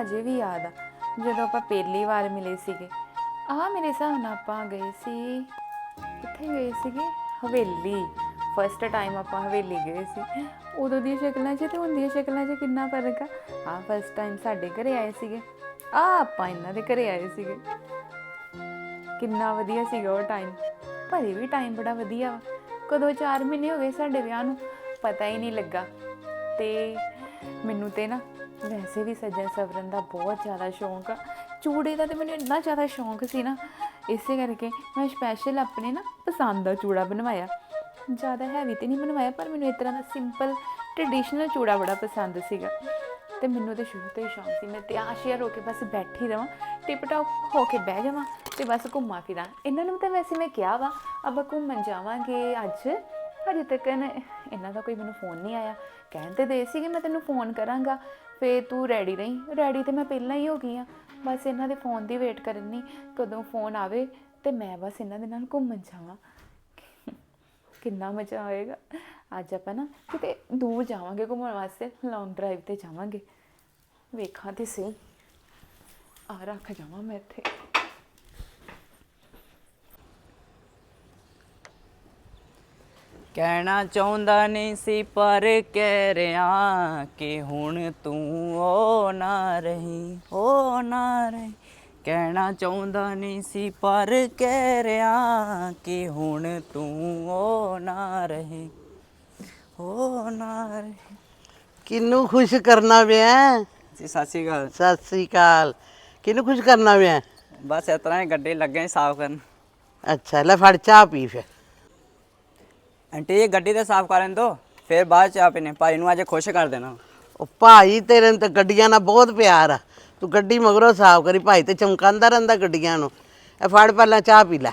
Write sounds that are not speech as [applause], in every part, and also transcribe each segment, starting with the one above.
ਹਜੇ ਵੀ ਯਾਦ ਆ, ਜਦੋਂ ਆਪਾਂ ਪਹਿਲੀ ਵਾਰ ਮਿਲੇ ਸੀਗੇ। ਆਹ ਮੇਰੇ ਹਿਸਾਬ ਨਾਲ ਆਪਾਂ ਗਏ ਸੀ, ਕਿੱਥੇ ਗਏ ਸੀਗੇ? ਹਵੇਲੀ। ਫਸਟ ਟਾਈਮ ਆਪਾਂ ਹਵੇਲੀ ਗਏ ਸੀ। ਉਦੋਂ ਦੀਆਂ ਸ਼ਕਲਾਂ 'ਚ ਤੇ ਹੁਣ ਦੀਆਂ ਸ਼ਕਲਾਂ 'ਚ ਕਿੰਨਾ ਫ਼ਰਕ ਆ? ਆ ਫਸਟ ਟਾਈਮ ਸਾਡੇ ਘਰੇ ਆਏ ਸੀਗੇ। ਆ ਆਪਾਂ ਇਹਨਾਂ ਦੇ ਘਰੇ ਆਏ ਸੀਗੇ। ਕਿੰਨਾ ਵਧੀਆ ਸੀਗਾ ਉਹ ਟਾਈਮ ਪਰ ਇਹ ਵੀ ਟਾਈਮ ਬੜਾ ਵਧੀਆ ਵਾ। ਕਦੋਂ 4 ਮਹੀਨੇ ਹੋ ਗਏ ਸਾਡੇ ਵਿਆਹ ਨੂੰ, ਪਤਾ ਹੀ ਨਹੀਂ ਲੱਗਾ। ਤੇ ਮੈਨੂੰ ਤੇ ਨਾ ਵੈਸੇ ਵੀ ਸੱਜਣ ਸਵਰਨ ਦਾ ਬਹੁਤ ਜ਼ਿਆਦਾ ਸ਼ੌਂਕ ਆ। ਚੂੜੇ ਦਾ ਤੇ ਮੈਨੂੰ ਇੰਨਾ ਜ਼ਿਆਦਾ ਸ਼ੌਂਕ ਸੀ ਨਾ, ਇਸੇ ਕਰਕੇ ਮੈਂ ਸਪੈਸ਼ਲ ਆਪਣੇ ਨਾ ਪਸੰਦ ਦਾ ਚੂੜਾ ਬਣਵਾਇਆ। ਜ਼ਿਆਦਾ ਹੈਵੀ ਤੇ ਨਹੀਂ ਬਣਵਾਇਆ, ਪਰ ਮੈਨੂੰ ਇਸ ਤਰ੍ਹਾਂ ਦਾ ਸਿੰਪਲ ਟ੍ਰੈਡੀਸ਼ਨਲ ਚੂੜਾ ਬੜਾ ਪਸੰਦ ਸੀਗਾ। ਤੇ ਮੈਨੂੰ ਤੇ ਸ਼ੁਰੂ ਤੋਂ ਹੀ ਸ਼ੌਂਕ ਸੀ, ਮੈਂ ਤਿਆਰ ਸ਼ਿਆਰ ਹੋ ਕੇ ਬਸ ਬੈਠੀ ਰਵਾਂ, ਟਿਪ ਟਾਪ ਹੋ ਕੇ ਬਹਿ ਜਾਵਾਂ ਤੇ ਬਸ ਘੁੰਮਾ ਫਿਰਾਂ। ਇਹਨਾਂ ਨੂੰ ਤਾਂ ਵੈਸੇ ਮੈਂ ਕਿਹਾ ਵਾ, ਆਪਾਂ ਘੁੰਮਣ ਜਾਵਾਂਗੇ ਅੱਜ। ਹਜੇ ਤੱਕ ਇਹਨਾਂ ਦਾ ਕੋਈ ਮੈਨੂੰ ਫੋਨ ਨਹੀਂ ਆਇਆ। ਕਹਿਣ ਤੇ ਦੇ ਸੀ ਕਿ ਮੈਂ ਤੈਨੂੰ ਫੋਨ ਕਰਾਂਗਾ। ਫੇ ਤੂੰ ਰੈਡੀ ਰਹੀਂ। ਰੈਡੀ ਤੇ ਮੈਂ ਪਹਿਲਾਂ ਹੀ ਹੋ ਗਈ ਆ ਬਸ ਇਹਨਾਂ ਦੇ ਫੋਨ ਦੀ ਵੇਟ ਕਰਨੀ ਕਦੋਂ ਫੋਨ ਆਵੇ ਤੇ ਮੈਂ ਬਸ ਇਹਨਾਂ ਦੇ ਨਾਲ ਘੁੰਮਣ ਜਾਵਾਂ। ਕਿੰਨਾ ਮਜ਼ਾ ਆਏਗਾ। ਅੱਜ ਆਪਾਂ ਨਾ ਕਿਤੇ ਦੂਰ ਜਾਵਾਂਗੇ ਘੁੰਮਣ ਵਾਸਤੇ। ਲੌਂਗ ਡਰਾਈਵ ਤੇ ਜਾਵਾਂਗੇ। ਵੇਖਾਂ ਤੇ ਸਹੀ। ਆ ਰੱਖ ਜਾਵਾਂ ਮੈਂ ਇੱਥੇ। ਕਹਿਣਾ ਚਾਹੁੰਦਾ ਨਹੀਂ ਸੀ ਪਰ ਕਹਿ ਰਿਆਂ ਕਿ ਹੁਣ ਤੂੰ ਉਹ ਨਾ ਰਹੀ ਉਹ ਨਾ ਰਹੀ। ਕਹਿਣਾ ਚਾਹੁੰਦਾ ਨਹੀਂ ਸੀ ਪਰ ਕਹਿ ਰਿਆਂ ਕਿ ਹੁਣ ਤੂੰ ਉਹ ਨਾ ਰਹੀ ਉਹ ਨਾ ਰਹੀ। ਕਿਹਨੂੰ ਖੁਸ਼ ਕਰਨਾ ਵਿਆ ਜੀ ਸਤਿ ਸ਼੍ਰੀ ਅਕਾਲ। ਸਤਿ ਸ੍ਰੀ ਅਕਾਲ। ਕਿਹਨੂੰ ਖੁਸ਼ ਕਰਨਾ ਵਿਆ ਬਸ ਇਸ ਤਰ੍ਹਾਂ ਹੀ ਗੱਡੀ ਲੱਗੇ ਸਾਫ਼ ਕਰਨ। ਅੱਛਾ ਲੈ ਫੜ ਚਾਹ ਪੀ ਫਿਰ। ਆਂਟੀ ਇਹ ਗੱਡੀ ਤੇ ਸਾਫ਼ ਕਰਨ ਦੋ ਫਿਰ ਬਾਅਦ ਚ ਚਾਹ ਪੀਨੇ ਭਾਈ ਨੂੰ ਅੱਜ ਖੁਸ਼ ਕਰ ਦੇਣਾ। ਉਹ ਭਾਈ ਤੇਰੇ ਨੂੰ ਤਾਂ ਗੱਡੀਆਂ ਨਾਲ ਬਹੁਤ ਪਿਆਰ ਆ। ਤੂੰ ਗੱਡੀ ਮਗਰੋਂ ਸਾਫ਼ ਕਰੀ ਭਾਈ ਤੇ ਚਮਕਾਉਂਦਾ ਰਹਿੰਦਾ ਗੱਡੀਆਂ ਨੂੰ। ਇਹ ਫੜ ਪਹਿਲਾਂ ਚਾਹ ਪੀ ਲੈ।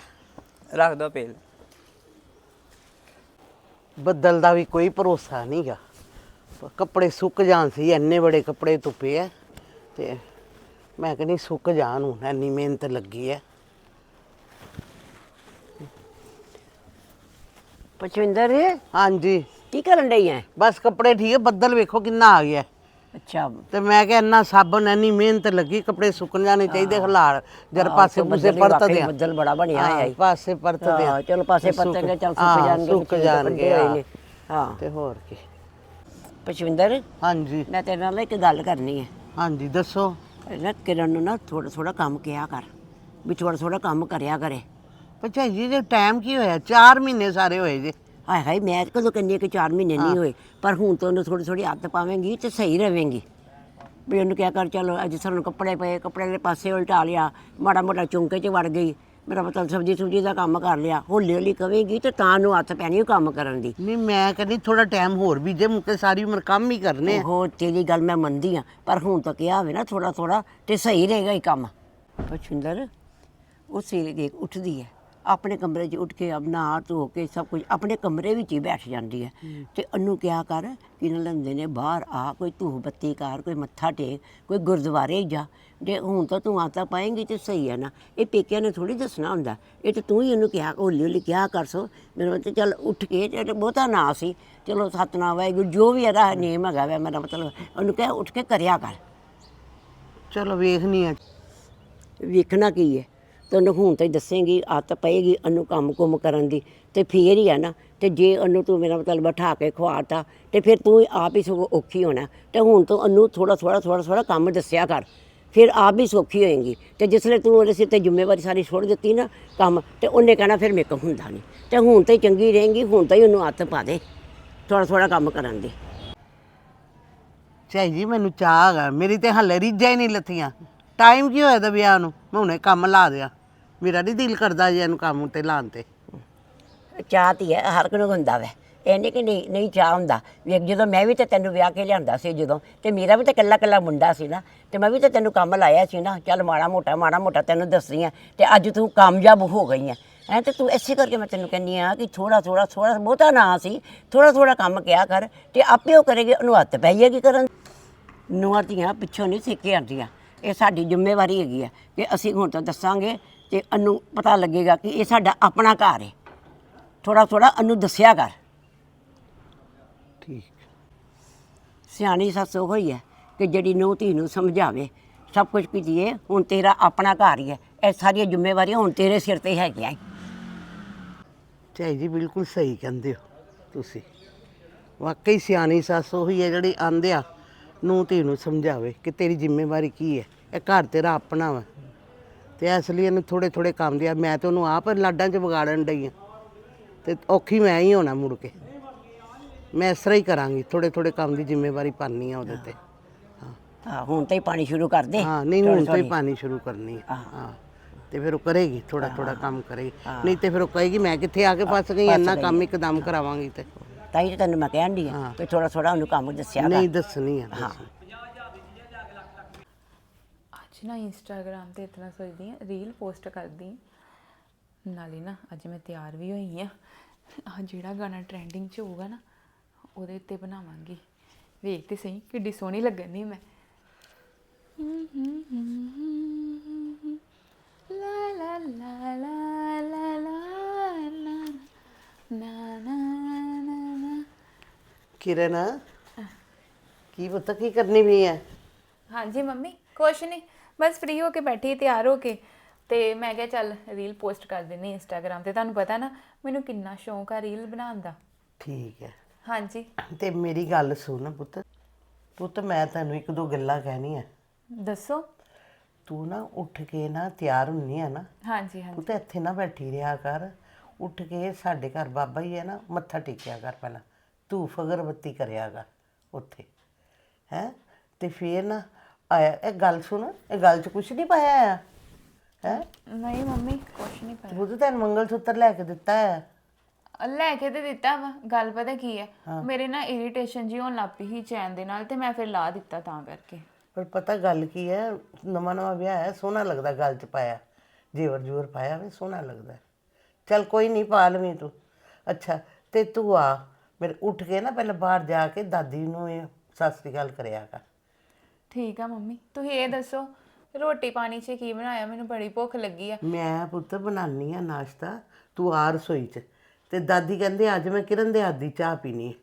ਰੱਖ ਦੋ ਪੀਲ। ਬੱਦਲ ਦਾ ਵੀ ਕੋਈ ਭਰੋਸਾ ਨਹੀਂਗਾ ਕੱਪੜੇ ਸੁੱਕ ਜਾਣ ਸੀ ਇੰਨੇ ਬੜੇ ਕੱਪੜੇ ਧੁੱਪੇ ਆ ਤੇ ਮੈਂ ਕਹਿੰਦੀ ਸੁੱਕ ਜਾਣ ਹੁਣ ਇੰਨੀ ਮਿਹਨਤ ਲੱਗੀ ਹੈ ਪਚਵਿੰਦਰ ਹਾਂਜੀ। ਕੀ ਕਰਨ ਡਈ ਐ? ਬਸ ਕੱਪੜੇ ਠੀਕ ਹੈ ਬੱਦਲ ਵੇਖੋ ਕਿੰਨਾ ਆ ਗਿਆ। ਅੱਛਾ। ਤੇ ਮੈਂ ਕਿਹਾ ਇੰਨਾ ਸਾਬਣ ਇੰਨੀ ਮਿਹਨਤ ਲੱਗੀ ਕੱਪੜੇ ਸੁੱਕਣ ਜਾਣੇ ਚਾਹੀਦੇ ਖਲਾਰ ਜਰ ਪਾਸੇ ਪੂਸੇ ਪਰਤ ਦੇ ਬੱਦਲ ਬੜਾ ਬਣਿਆ ਹਾਂ, ਹੈ ਪਾਸੇ ਪਰਤ ਦੇ ਹਾਂ ਚਲੋ ਪਾਸੇ ਚੱਲ ਹਾਂ, ਸੁੱਕ ਜਾਣਗੇ ਸੁੱਕ ਵਿੱਚ ਜਾਣਗੇ ਵੱਡੇ ਹੋਏ ਹਾਂ। ਨੇ। ਹਾਂ। ਤੇ ਹੋਰ ਕੀ। ਪਚਵਿੰਦਰ ਹਾਂਜੀ। ਮੈਂ ਤੇਰੇ ਨਾਲ ਇੱਕ ਗੱਲ ਕਰਨੀ ਹੈ ਹਾਂਜੀ ਦੱਸੋ। ਨਾ ਕਿਰਨ ਨੂੰ ਨਾ ਥੋੜਾ ਥੋੜਾ ਕੰਮ ਕਿਹਾ ਕਰ ਵੀ ਥੋੜਾ ਥੋੜਾ ਕੰਮ ਕਰਿਆ ਕਰੇ। ਪਛਾ ਜੀ ਜੇ ਟਾਈਮ ਕੀ ਹੋਇਆ? 4 ਮਹੀਨੇ ਸਾਰੇ ਹੋਏ ਜੇ। ਹਾਏ ਹਾਏ ਮੈਂ ਤਾਂ ਕਦੋਂ ਕੰਨੀ ਕਿ 4 ਮਹੀਨੇ ਨਹੀਂ ਹੋਏ ਪਰ ਹੁਣ ਤੋਂ ਉਹਨੂੰ ਥੋੜੀ ਥੋੜੀ ਆਦਤ ਪਾਵੇਂਗੀ ਤੇ ਸਹੀ ਰਵੇਂਗੀ। ਵੀ ਉਹਨੂੰ ਕਿਹਾ ਕਰ ਚਲੋ ਅੱਜ ਸਾਨੂੰ ਕੱਪੜੇ ਪਏ ਕੱਪੜੇ ਦੇ ਪਾਸੇ ਉਲਟਾ ਲਿਆ ਮਾੜਾ ਮੋਟਾ ਚੁੰਕੇ 'ਚ ਵੜ ਗਈ ਮੇਰਾ ਮਤਲਬ ਸਬਜੀ ਸੁਬਜੀ ਦਾ ਕੰਮ ਕਰ ਲਿਆ ਹੌਲੀ ਹੌਲੀ ਕਵੇਂਗੀ ਤੇ ਤਾਂ ਨੂੰ ਹੱਥ ਪੈਣੀ ਉਹ ਕੰਮ ਕਰਨ ਦੀ। ਨਹੀਂ ਮੈਂ ਕਹਿੰਦੀ ਥੋੜਾ ਟਾਈਮ ਹੋਰ ਵੀ ਜੇ ਮੁੱਕੇ ਸਾਰੀ ਉਮਰ ਕੰਮ ਹੀ ਕਰਨੇ ਆ। ਉਹ ਤੇਰੀ ਗੱਲ ਮੈਂ ਮੰਨਦੀ ਆ ਪਰ ਹੁਣ ਤਾਂ ਕਿਹਾ ਹੋਵੇ ਨਾ ਥੋੜਾ ਥੋੜਾ ਤੇ ਸਹੀ ਰਹੇਗਾ ਹੀ ਕੰਮ। ਪਛਿੰਦਰ ਉਹ ਸਵੇਰੇ ਦੇਖ ਉੱਠਦੀ ਹੈ। ਆਪਣੇ ਕਮਰੇ 'ਚ ਉੱਠ ਕੇ ਆਪਣਾ ਨਹਾ ਧੋ ਕੇ ਸਭ ਕੁਝ ਆਪਣੇ ਕਮਰੇ ਵਿੱਚ ਹੀ ਬੈਠ ਜਾਂਦੀ ਹੈ। ਤੇ ਉਹਨੂੰ ਕਿਹਾ ਕਰ ਕਿ ਨਾ ਲੰਦੇ ਨੇ ਬਾਹਰ ਆ ਕੋਈ ਧੂਫ ਬੱਤੀ ਕਰ ਕੋਈ ਮੱਥਾ ਟੇਕ ਕੋਈ ਗੁਰਦੁਆਰੇ ਜਾ। ਜੇ ਹੁਣ ਤਾਂ ਤੂੰ ਆਤਾ ਪਾਏਂਗੀ ਤੇ ਸਹੀ ਹੈ ਨਾ। ਇਹ ਪੇਕਿਆਂ ਨੇ ਥੋੜੀ ਦੱਸਣਾ ਹੁੰਦਾ। ਇਹ ਤੇ ਤੂੰ ਹੀ ਉਹਨੂੰ ਕਿਹਾ ਹੌਲੀ ਹੌਲੀ ਕਿਹਾ ਕਰ ਸੋ। ਮੇਰਾ ਮਤਲਬ ਚੱਲ ਉੱਠ ਕੇ ਤੇ ਬਹੁਤਾ ਨਾ ਸੀ। ਚਲੋ ਸਤਨਾਮ ਵਾਹਿਗੁਰੂ ਜੋ ਵੀ ਇਹਦਾ ਨੇਮ ਹੈਗਾ ਵਾ ਮੇਰਾ ਮਤਲਬ ਉਹਨੂੰ ਕਹਿ ਉੱਠ ਕੇ ਕਰਿਆ ਕਰ। ਚਲੋ ਵੇਖਨੀ ਆ। ਵੇਖਣਾ ਕੀ ਹੈ? ਤੈਨੂੰ ਹੁਣ ਤਾਂ ਹੀ ਦੱਸੇਂਗੀ, ਆਦਤ ਪਏਗੀ ਉਹਨੂੰ ਕੰਮ ਕੁਮ ਕਰਨ ਦੀ। ਤੇ ਫੇਰ ਹੀ ਹੈ ਨਾ, ਤੇ ਜੇ ਉਹਨੂੰ ਤੂੰ ਮੇਰਾ ਮਤਲਬ ਬਿਠਾ ਕੇ ਖਵਾਤਾ, ਤੇ ਫਿਰ ਤੂੰ ਆਪ ਹੀ ਸਗੋਂ ਔਖੀ ਹੋਣਾ। ਤੇ ਹੁਣ ਤੋਂ ਉਹਨੂੰ ਥੋੜਾ ਥੋੜਾ ਥੋੜਾ ਥੋੜਾ ਕੰਮ ਦੱਸਿਆ ਕਰ। ਫਿਰ ਆਪ ਵੀ ਸੌਖੀ ਹੋਏਗੀ। ਤੇ ਜਿਸਲੇ ਤੂੰ ਉਹਦੇ ਸਿਰ ਤੇ ਜ਼ਿੰਮੇਵਾਰੀ ਸਾਰੀ ਛੋੜ ਦਿੱਤੀ ਨਾ ਕੰਮ, ਤੇ ਉਹਨੇ ਕਹਿਣਾ ਫਿਰ ਮੇਰੇ ਕੋਲ ਹੁੰਦਾ ਨਹੀਂ। ਤੇ ਹੁਣ ਤਾਂ ਹੀ ਚੰਗੀ ਰਹੇਗੀ, ਹੁਣ ਤਾਂ ਹੀ ਉਹਨੂੰ ਆਦਤ ਪਾ ਦੇ ਥੋੜਾ ਥੋੜਾ ਕੰਮ ਕਰਨ ਦੀ। ਚਾਹੀ ਜੀ, ਮੈਨੂੰ ਚਾਹ ਹੈਗਾ। ਮੇਰੀ ਤੇ ਹੱਲੇ ਰੀਝਾਂ ਹੀ ਨਹੀਂ ਲੱਥੀਆਂ। ਟਾਈਮ ਕੀ ਹੋਇਆ ਦਾ ਵਿਆਹ ਨੂੰ? ਮੈਂ ਹੁਣੇ ਕੰਮ ਲਾ ਦਿਆ। ਮੇਰਾ ਨਹੀਂ ਦਿਲ ਕਰਦਾ ਜੇ ਇਹਨੂੰ ਕੰਮ ਤੇ ਲਾਉਣ ਤੇ। ਚਾਹ ਤੀ ਹੈ, ਹਰ ਕੋਈ ਨੂੰ ਹੁੰਦਾ ਵੈ। ਇਹ ਨਹੀਂ ਕਿ ਨਹੀਂ ਨਹੀਂ ਚਾਹ ਹੁੰਦਾ। ਵੇਖ, ਜਦੋਂ ਮੈਂ ਵੀ ਤੇ ਤੈਨੂੰ ਵਿਆਹ ਕੇ ਲਿਆਂਦਾ ਸੀ ਜਦੋਂ, ਤੇ ਮੇਰਾ ਵੀ ਤਾਂ ਕੱਲਾ ਕੱਲਾ ਮੁੰਡਾ ਸੀ ਨਾ, ਤੇ ਮੈਂ ਵੀ ਤਾਂ ਤੈਨੂੰ ਕੰਮ ਲਾਇਆ ਸੀ ਨਾ, ਚੱਲ ਮਾੜਾ ਮੋਟਾ ਮਾੜਾ ਮੋਟਾ ਤੈਨੂੰ ਦੱਸਦੀ ਆ, ਤੇ ਅੱਜ ਤੂੰ ਕਾਮਯਾਬ ਹੋ ਗਈ ਆ। ਐ ਤੇ ਤੂੰ ਇਸੇ ਕਰਕੇ ਮੈਂ ਤੈਨੂੰ ਕਹਿੰਨੀ ਆ ਕਿ ਥੋੜਾ ਥੋੜਾ ਥੋੜਾ ਬਹੁਤਾ ਨਾ ਸੀ ਥੋੜਾ ਥੋੜਾ ਕੰਮ ਕਿਆ ਕਰ, ਤੇ ਆਪੇ ਉਹ ਕਰੇਗੀ, ਉਹਨੂੰ ਹੱਥ ਪੈ ਜਾਏਗੀ ਕਰਨ। ਨੂੰਹਾਂ ਧੀਆਂ ਪਿੱਛੋਂ ਨਹੀਂ ਸਿੱਖ ਆਉਂਦੀਆਂ। ਇਹ ਸਾਡੀ ਜ਼ਿੰਮੇਵਾਰੀ ਹੈਗੀ ਆ ਕਿ ਅਸੀਂ ਹੁਣ ਤਾਂ ਦੱਸਾਂਗੇ ਤੇ ਅਨੂੰ ਪਤਾ ਲੱਗੇਗਾ ਕਿ ਇਹ ਸਾਡਾ ਆਪਣਾ ਘਰ ਹੈ ਥੋੜਾ ਥੋੜਾ ਅਨੂੰ ਦੱਸਿਆ ਕਰ। ਠੀਕ। ਸਿਆਣੀ ਸੱਸ ਉਹ ਹੀ ਹੈ ਕਿ ਜਿਹੜੀ ਨੂੰਹ ਧੀ ਨੂੰ ਸਮਝਾਵੇ ਸਭ ਕੁਝ ਕੀਤੀਏ ਹੁਣ ਤੇਰਾ ਆਪਣਾ ਘਰ ਹੀ ਹੈ। ਇਹ ਸਾਰੀਆਂ ਜ਼ਿੰਮੇਵਾਰੀਆਂ ਹੁਣ ਤੇਰੇ ਸਿਰ ਤੇ ਹੈਗੀਆਂ ਈ। ਝਾਈ ਜੀ ਬਿਲਕੁਲ ਸਹੀ ਕਹਿੰਦੇ ਹੋ ਤੁਸੀਂ। ਵਾਕਈ ਸਿਆਣੀ ਸੱਸ ਉਹੀ ਹੈ ਜਿਹੜੀ ਆਂਦੇ ਆ ਨੂੰ ਧੀ ਨੂੰ ਸਮਝਾਵੇ ਕਿ ਤੇਰੀ ਜ਼ਿੰਮੇਵਾਰੀ ਕੀ ਹੈ? ਇਹ ਘਰ ਤੇਰਾ ਆਪਣਾ ਵਾ। ਤੇ ਇਸ ਲਈ ਇਹਨੂੰ ਥੋੜੇ ਥੋੜੇ ਕੰਮ ਦਿਆ ਮੈਂ ਤੇ ਉਹਨੂੰ ਆਪ ਲਾਡਾਂ 'ਚ ਵਿਗਾੜਨ ਡਈ ਆ। ਤੇ ਔਖੀ ਮੈਂ ਹੀ ਹੋਣਾ ਮੁੜ ਕੇ। ਮੈਂ ਇਸ ਤਰ੍ਹਾਂ ਹੀ ਕਰਾਂਗੀ ਥੋੜੇ ਥੋੜੇ ਕੰਮ ਦੀ ਜ਼ਿੰਮੇਵਾਰੀ ਪਾਣੀ ਆ ਉਹਦੇ ਤੇ। ਹਾਂ। ਹੁਣ ਤਾਂ ਹੀ ਪਾਣੀ ਸ਼ੁਰੂ ਕਰ ਦੇ। ਹਾਂ ਨਹੀਂ ਹੁਣ ਤੋਂ ਹੀ ਪਾਣੀ ਸ਼ੁਰੂ ਕਰਨੀ ਹੈ। ਹਾਂ। ਤੇ ਫਿਰ ਉਹ ਕਰੇਗੀ ਥੋੜਾ ਥੋੜਾ ਕੰਮ ਕਰੇਗੀ। ਨਹੀਂ ਤੇ ਫਿਰ ਉਹ ਕਹੇਗੀ ਮੈਂ ਕਿੱਥੇ ਆ ਕੇ ਫਸ ਗਈ ਇੰਨਾ ਕੰਮ ਇੱਕਦਮ ਕਰਾਵਾਂਗੀ ਤੇ। ਤਾਂ ਹੀ ਤਾਂ ਤੈਨੂੰ ਮੈਂ ਕਹਿਣ ਦੀ ਆ ਕਿ ਥੋੜਾ ਥੋੜਾ ਉਹਨੂੰ ਕੰਮ ਦੱਸਿਆ ਨਹੀਂ ਦੱਸਣੀ ਆ ਦੱਸਣੀ। ਅੱਜ ਨਾ ਇੰਸਟਾਗ੍ਰam ਤੇ ਇਤਨਾ ਸੋਚਦੀ ਆ ਰੀਲ ਪੋਸਟ ਕਰਦੀ। ਨਾਲੇ ਨਾ ਅੱਜ ਮੈਂ ਤਿਆਰ ਵੀ ਹੋਈ ਆ ਆ ਜਿਹੜਾ ਗਾਣਾ ਟ੍ਰੈਂਡਿੰਗ 'ਚ ਹੋਊਗਾ ਨਾ ਉਹਦੇ ਉੱਤੇ ਬਣਾਵਾਂਗੀ। ਵੇਖ ਤੇ ਸਹੀ ਕਿੱਡੀ ਸੋਹਣੀ ਲੱਗਣੀ ਮੈਂ। ਲਾ ਲਾ ਲਾ ਲਾ ਲਾ ਲਾ ਨਾ ਨਾ ਨਾ ਨਾ ਨਾ। ਕਿਰਨ। ਕੀ ਪਤਾ ਕੀ ਕਰਨੀ ਵੀ ਹੈ ਹਾਂਜੀ ਮੰਮੀ ਕੁਛ ਨਹੀਂ ਬਸ ਫ੍ਰੀ ਹੋ ਕੇ ਬੈਠੀ ਤਿਆਰ ਹੋ ਕੇ। ਤੇ ਮੈਂ ਕਿਹਾ ਚੱਲ ਰੀਲ ਪੋਸਟ ਕਰ ਦਿੰਨੀ ਇੰਸਟਾਗ੍ਰam ਤੇ। ਤੁਹਾਨੂੰ ਪਤਾ ਨਾ ਮੈਨੂੰ ਕਿੰਨਾ ਸ਼ੌਂਕ ਆ ਰੀਲ ਬਣਾਉਣ ਦਾ। ਠੀਕ ਹੈ। ਹਾਂਜੀ। ਤੇ ਮੇਰੀ ਗੱਲ ਸੁਣ ਪੁੱਤ। ਪੁੱਤ ਮੈਂ ਤੈਨੂੰ ਇੱਕ ਦੋ ਗੱਲਾਂ ਕਹਿਣੀਆਂ। ਦੱਸੋ। ਤੂੰ ਨਾ ਉੱਠ ਕੇ ਨਾ ਤਿਆਰ ਹੁੰਨੀ ਆ ਨਾ। ਹਾਂਜੀ ਹਾਂਜੀ। ਤੂੰ ਤਾਂ ਇੱਥੇ ਨਾ ਬੈਠੀ ਰਿਹਾ ਕਰ। ਉੱਠ ਕੇ ਸਾਡੇ ਘਰ ਬਾਬਾ ਹੀ ਹੈ ਨਾ ਮੱਥਾ ਟੇਕਿਆ ਕਰ ਪਹਿਲਾਂ। ਧੂਫ ਅਗਰਬੱਤੀ ਕਰਿਆ ਕਰ ਉੱਥੇ। ਹੈ? ਤੇ ਫੇਰ ਨਾ ਆਇਆ। ਇਹ ਗੱਲ ਸੁਣ ਇਹ ਗੱਲ 'ਚ ਕੁਛ ਨਹੀਂ ਪਾਇਆ ਹੈ ਹੈ? ਨਹੀਂ ਮੰਮੀ ਕੁਛ ਨਹੀਂ ਪਾਇਆ। ਬੁੱਧ ਤੈਨੂੰ ਮੰਗਲ ਸੂਤਰ ਲੈ ਕੇ ਦਿੱਤਾ ਹੈ ਲੈ ਕੇ ਤੇ ਦਿੱਤਾ ਵਾ ਗੱਲ ਪਤਾ ਕੀ ਹੈ। ਮੇਰੇ ਨਾ ਇਰੀਟੇਸ਼ਨ ਜੀ ਹੋਣ ਲੱਗ ਪਈ ਸੀ ਚੈਨ ਦੇ ਨਾਲ ਤੇ ਮੈਂ ਫਿਰ ਲਾ ਦਿੱਤਾ ਤਾਂ ਕਰਕੇ। ਪਰ ਪਤਾ ਗੱਲ ਕੀ ਹੈ ਨਵਾਂ ਨਵਾਂ ਵਿਆਹ ਹੈ ਸੋਹਣਾ ਲੱਗਦਾ ਗੱਲ 'ਚ ਪਾਇਆ। ਜੇਵਰ ਜੂਵਰ ਪਾਇਆ ਵੀ ਸੋਹਣਾ ਲੱਗਦਾ। ਚੱਲ ਕੋਈ ਨਹੀਂ ਪਾ ਲਵੀਂ ਤੂੰ। ਅੱਛਾ ਤੇ ਤੂੰ ਆ। ਮੇਰੇ ਉੱਠ ਕੇ ਨਾ ਪਹਿਲਾਂ ਬਾਹਰ ਜਾ ਕੇ ਦਾਦੀ ਨੂੰ ਇਹ ਸਤਿ ਸ੍ਰੀ ਅਕਾਲ ਕਰਿਆ ਕਰ। ਠੀਕ ਆ ਮੰਮੀ। ਤੁਸੀਂ ਇਹ ਦੱਸੋ ਰੋਟੀ ਪਾਣੀ 'ਚ ਕੀ ਬਣਾਇਆ? ਮੈਨੂੰ ਬੜੀ ਭੁੱਖ ਲੱਗੀ ਆ। ਮੈਂ ਪੁੱਤ ਬਣਾਨੀ ਆ ਨਾਸ਼ਤਾ ਤੂੰ ਆ ਰਸੋਈ 'ਚ। ਤੇ ਦਾਦੀ ਕਹਿੰਦੇ ਅੱਜ ਮੈਂ ਕਿਰਨ ਦੇ ਹੱਥ ਦੀ ਚਾਹ ਪੀਣੀ ਹੈ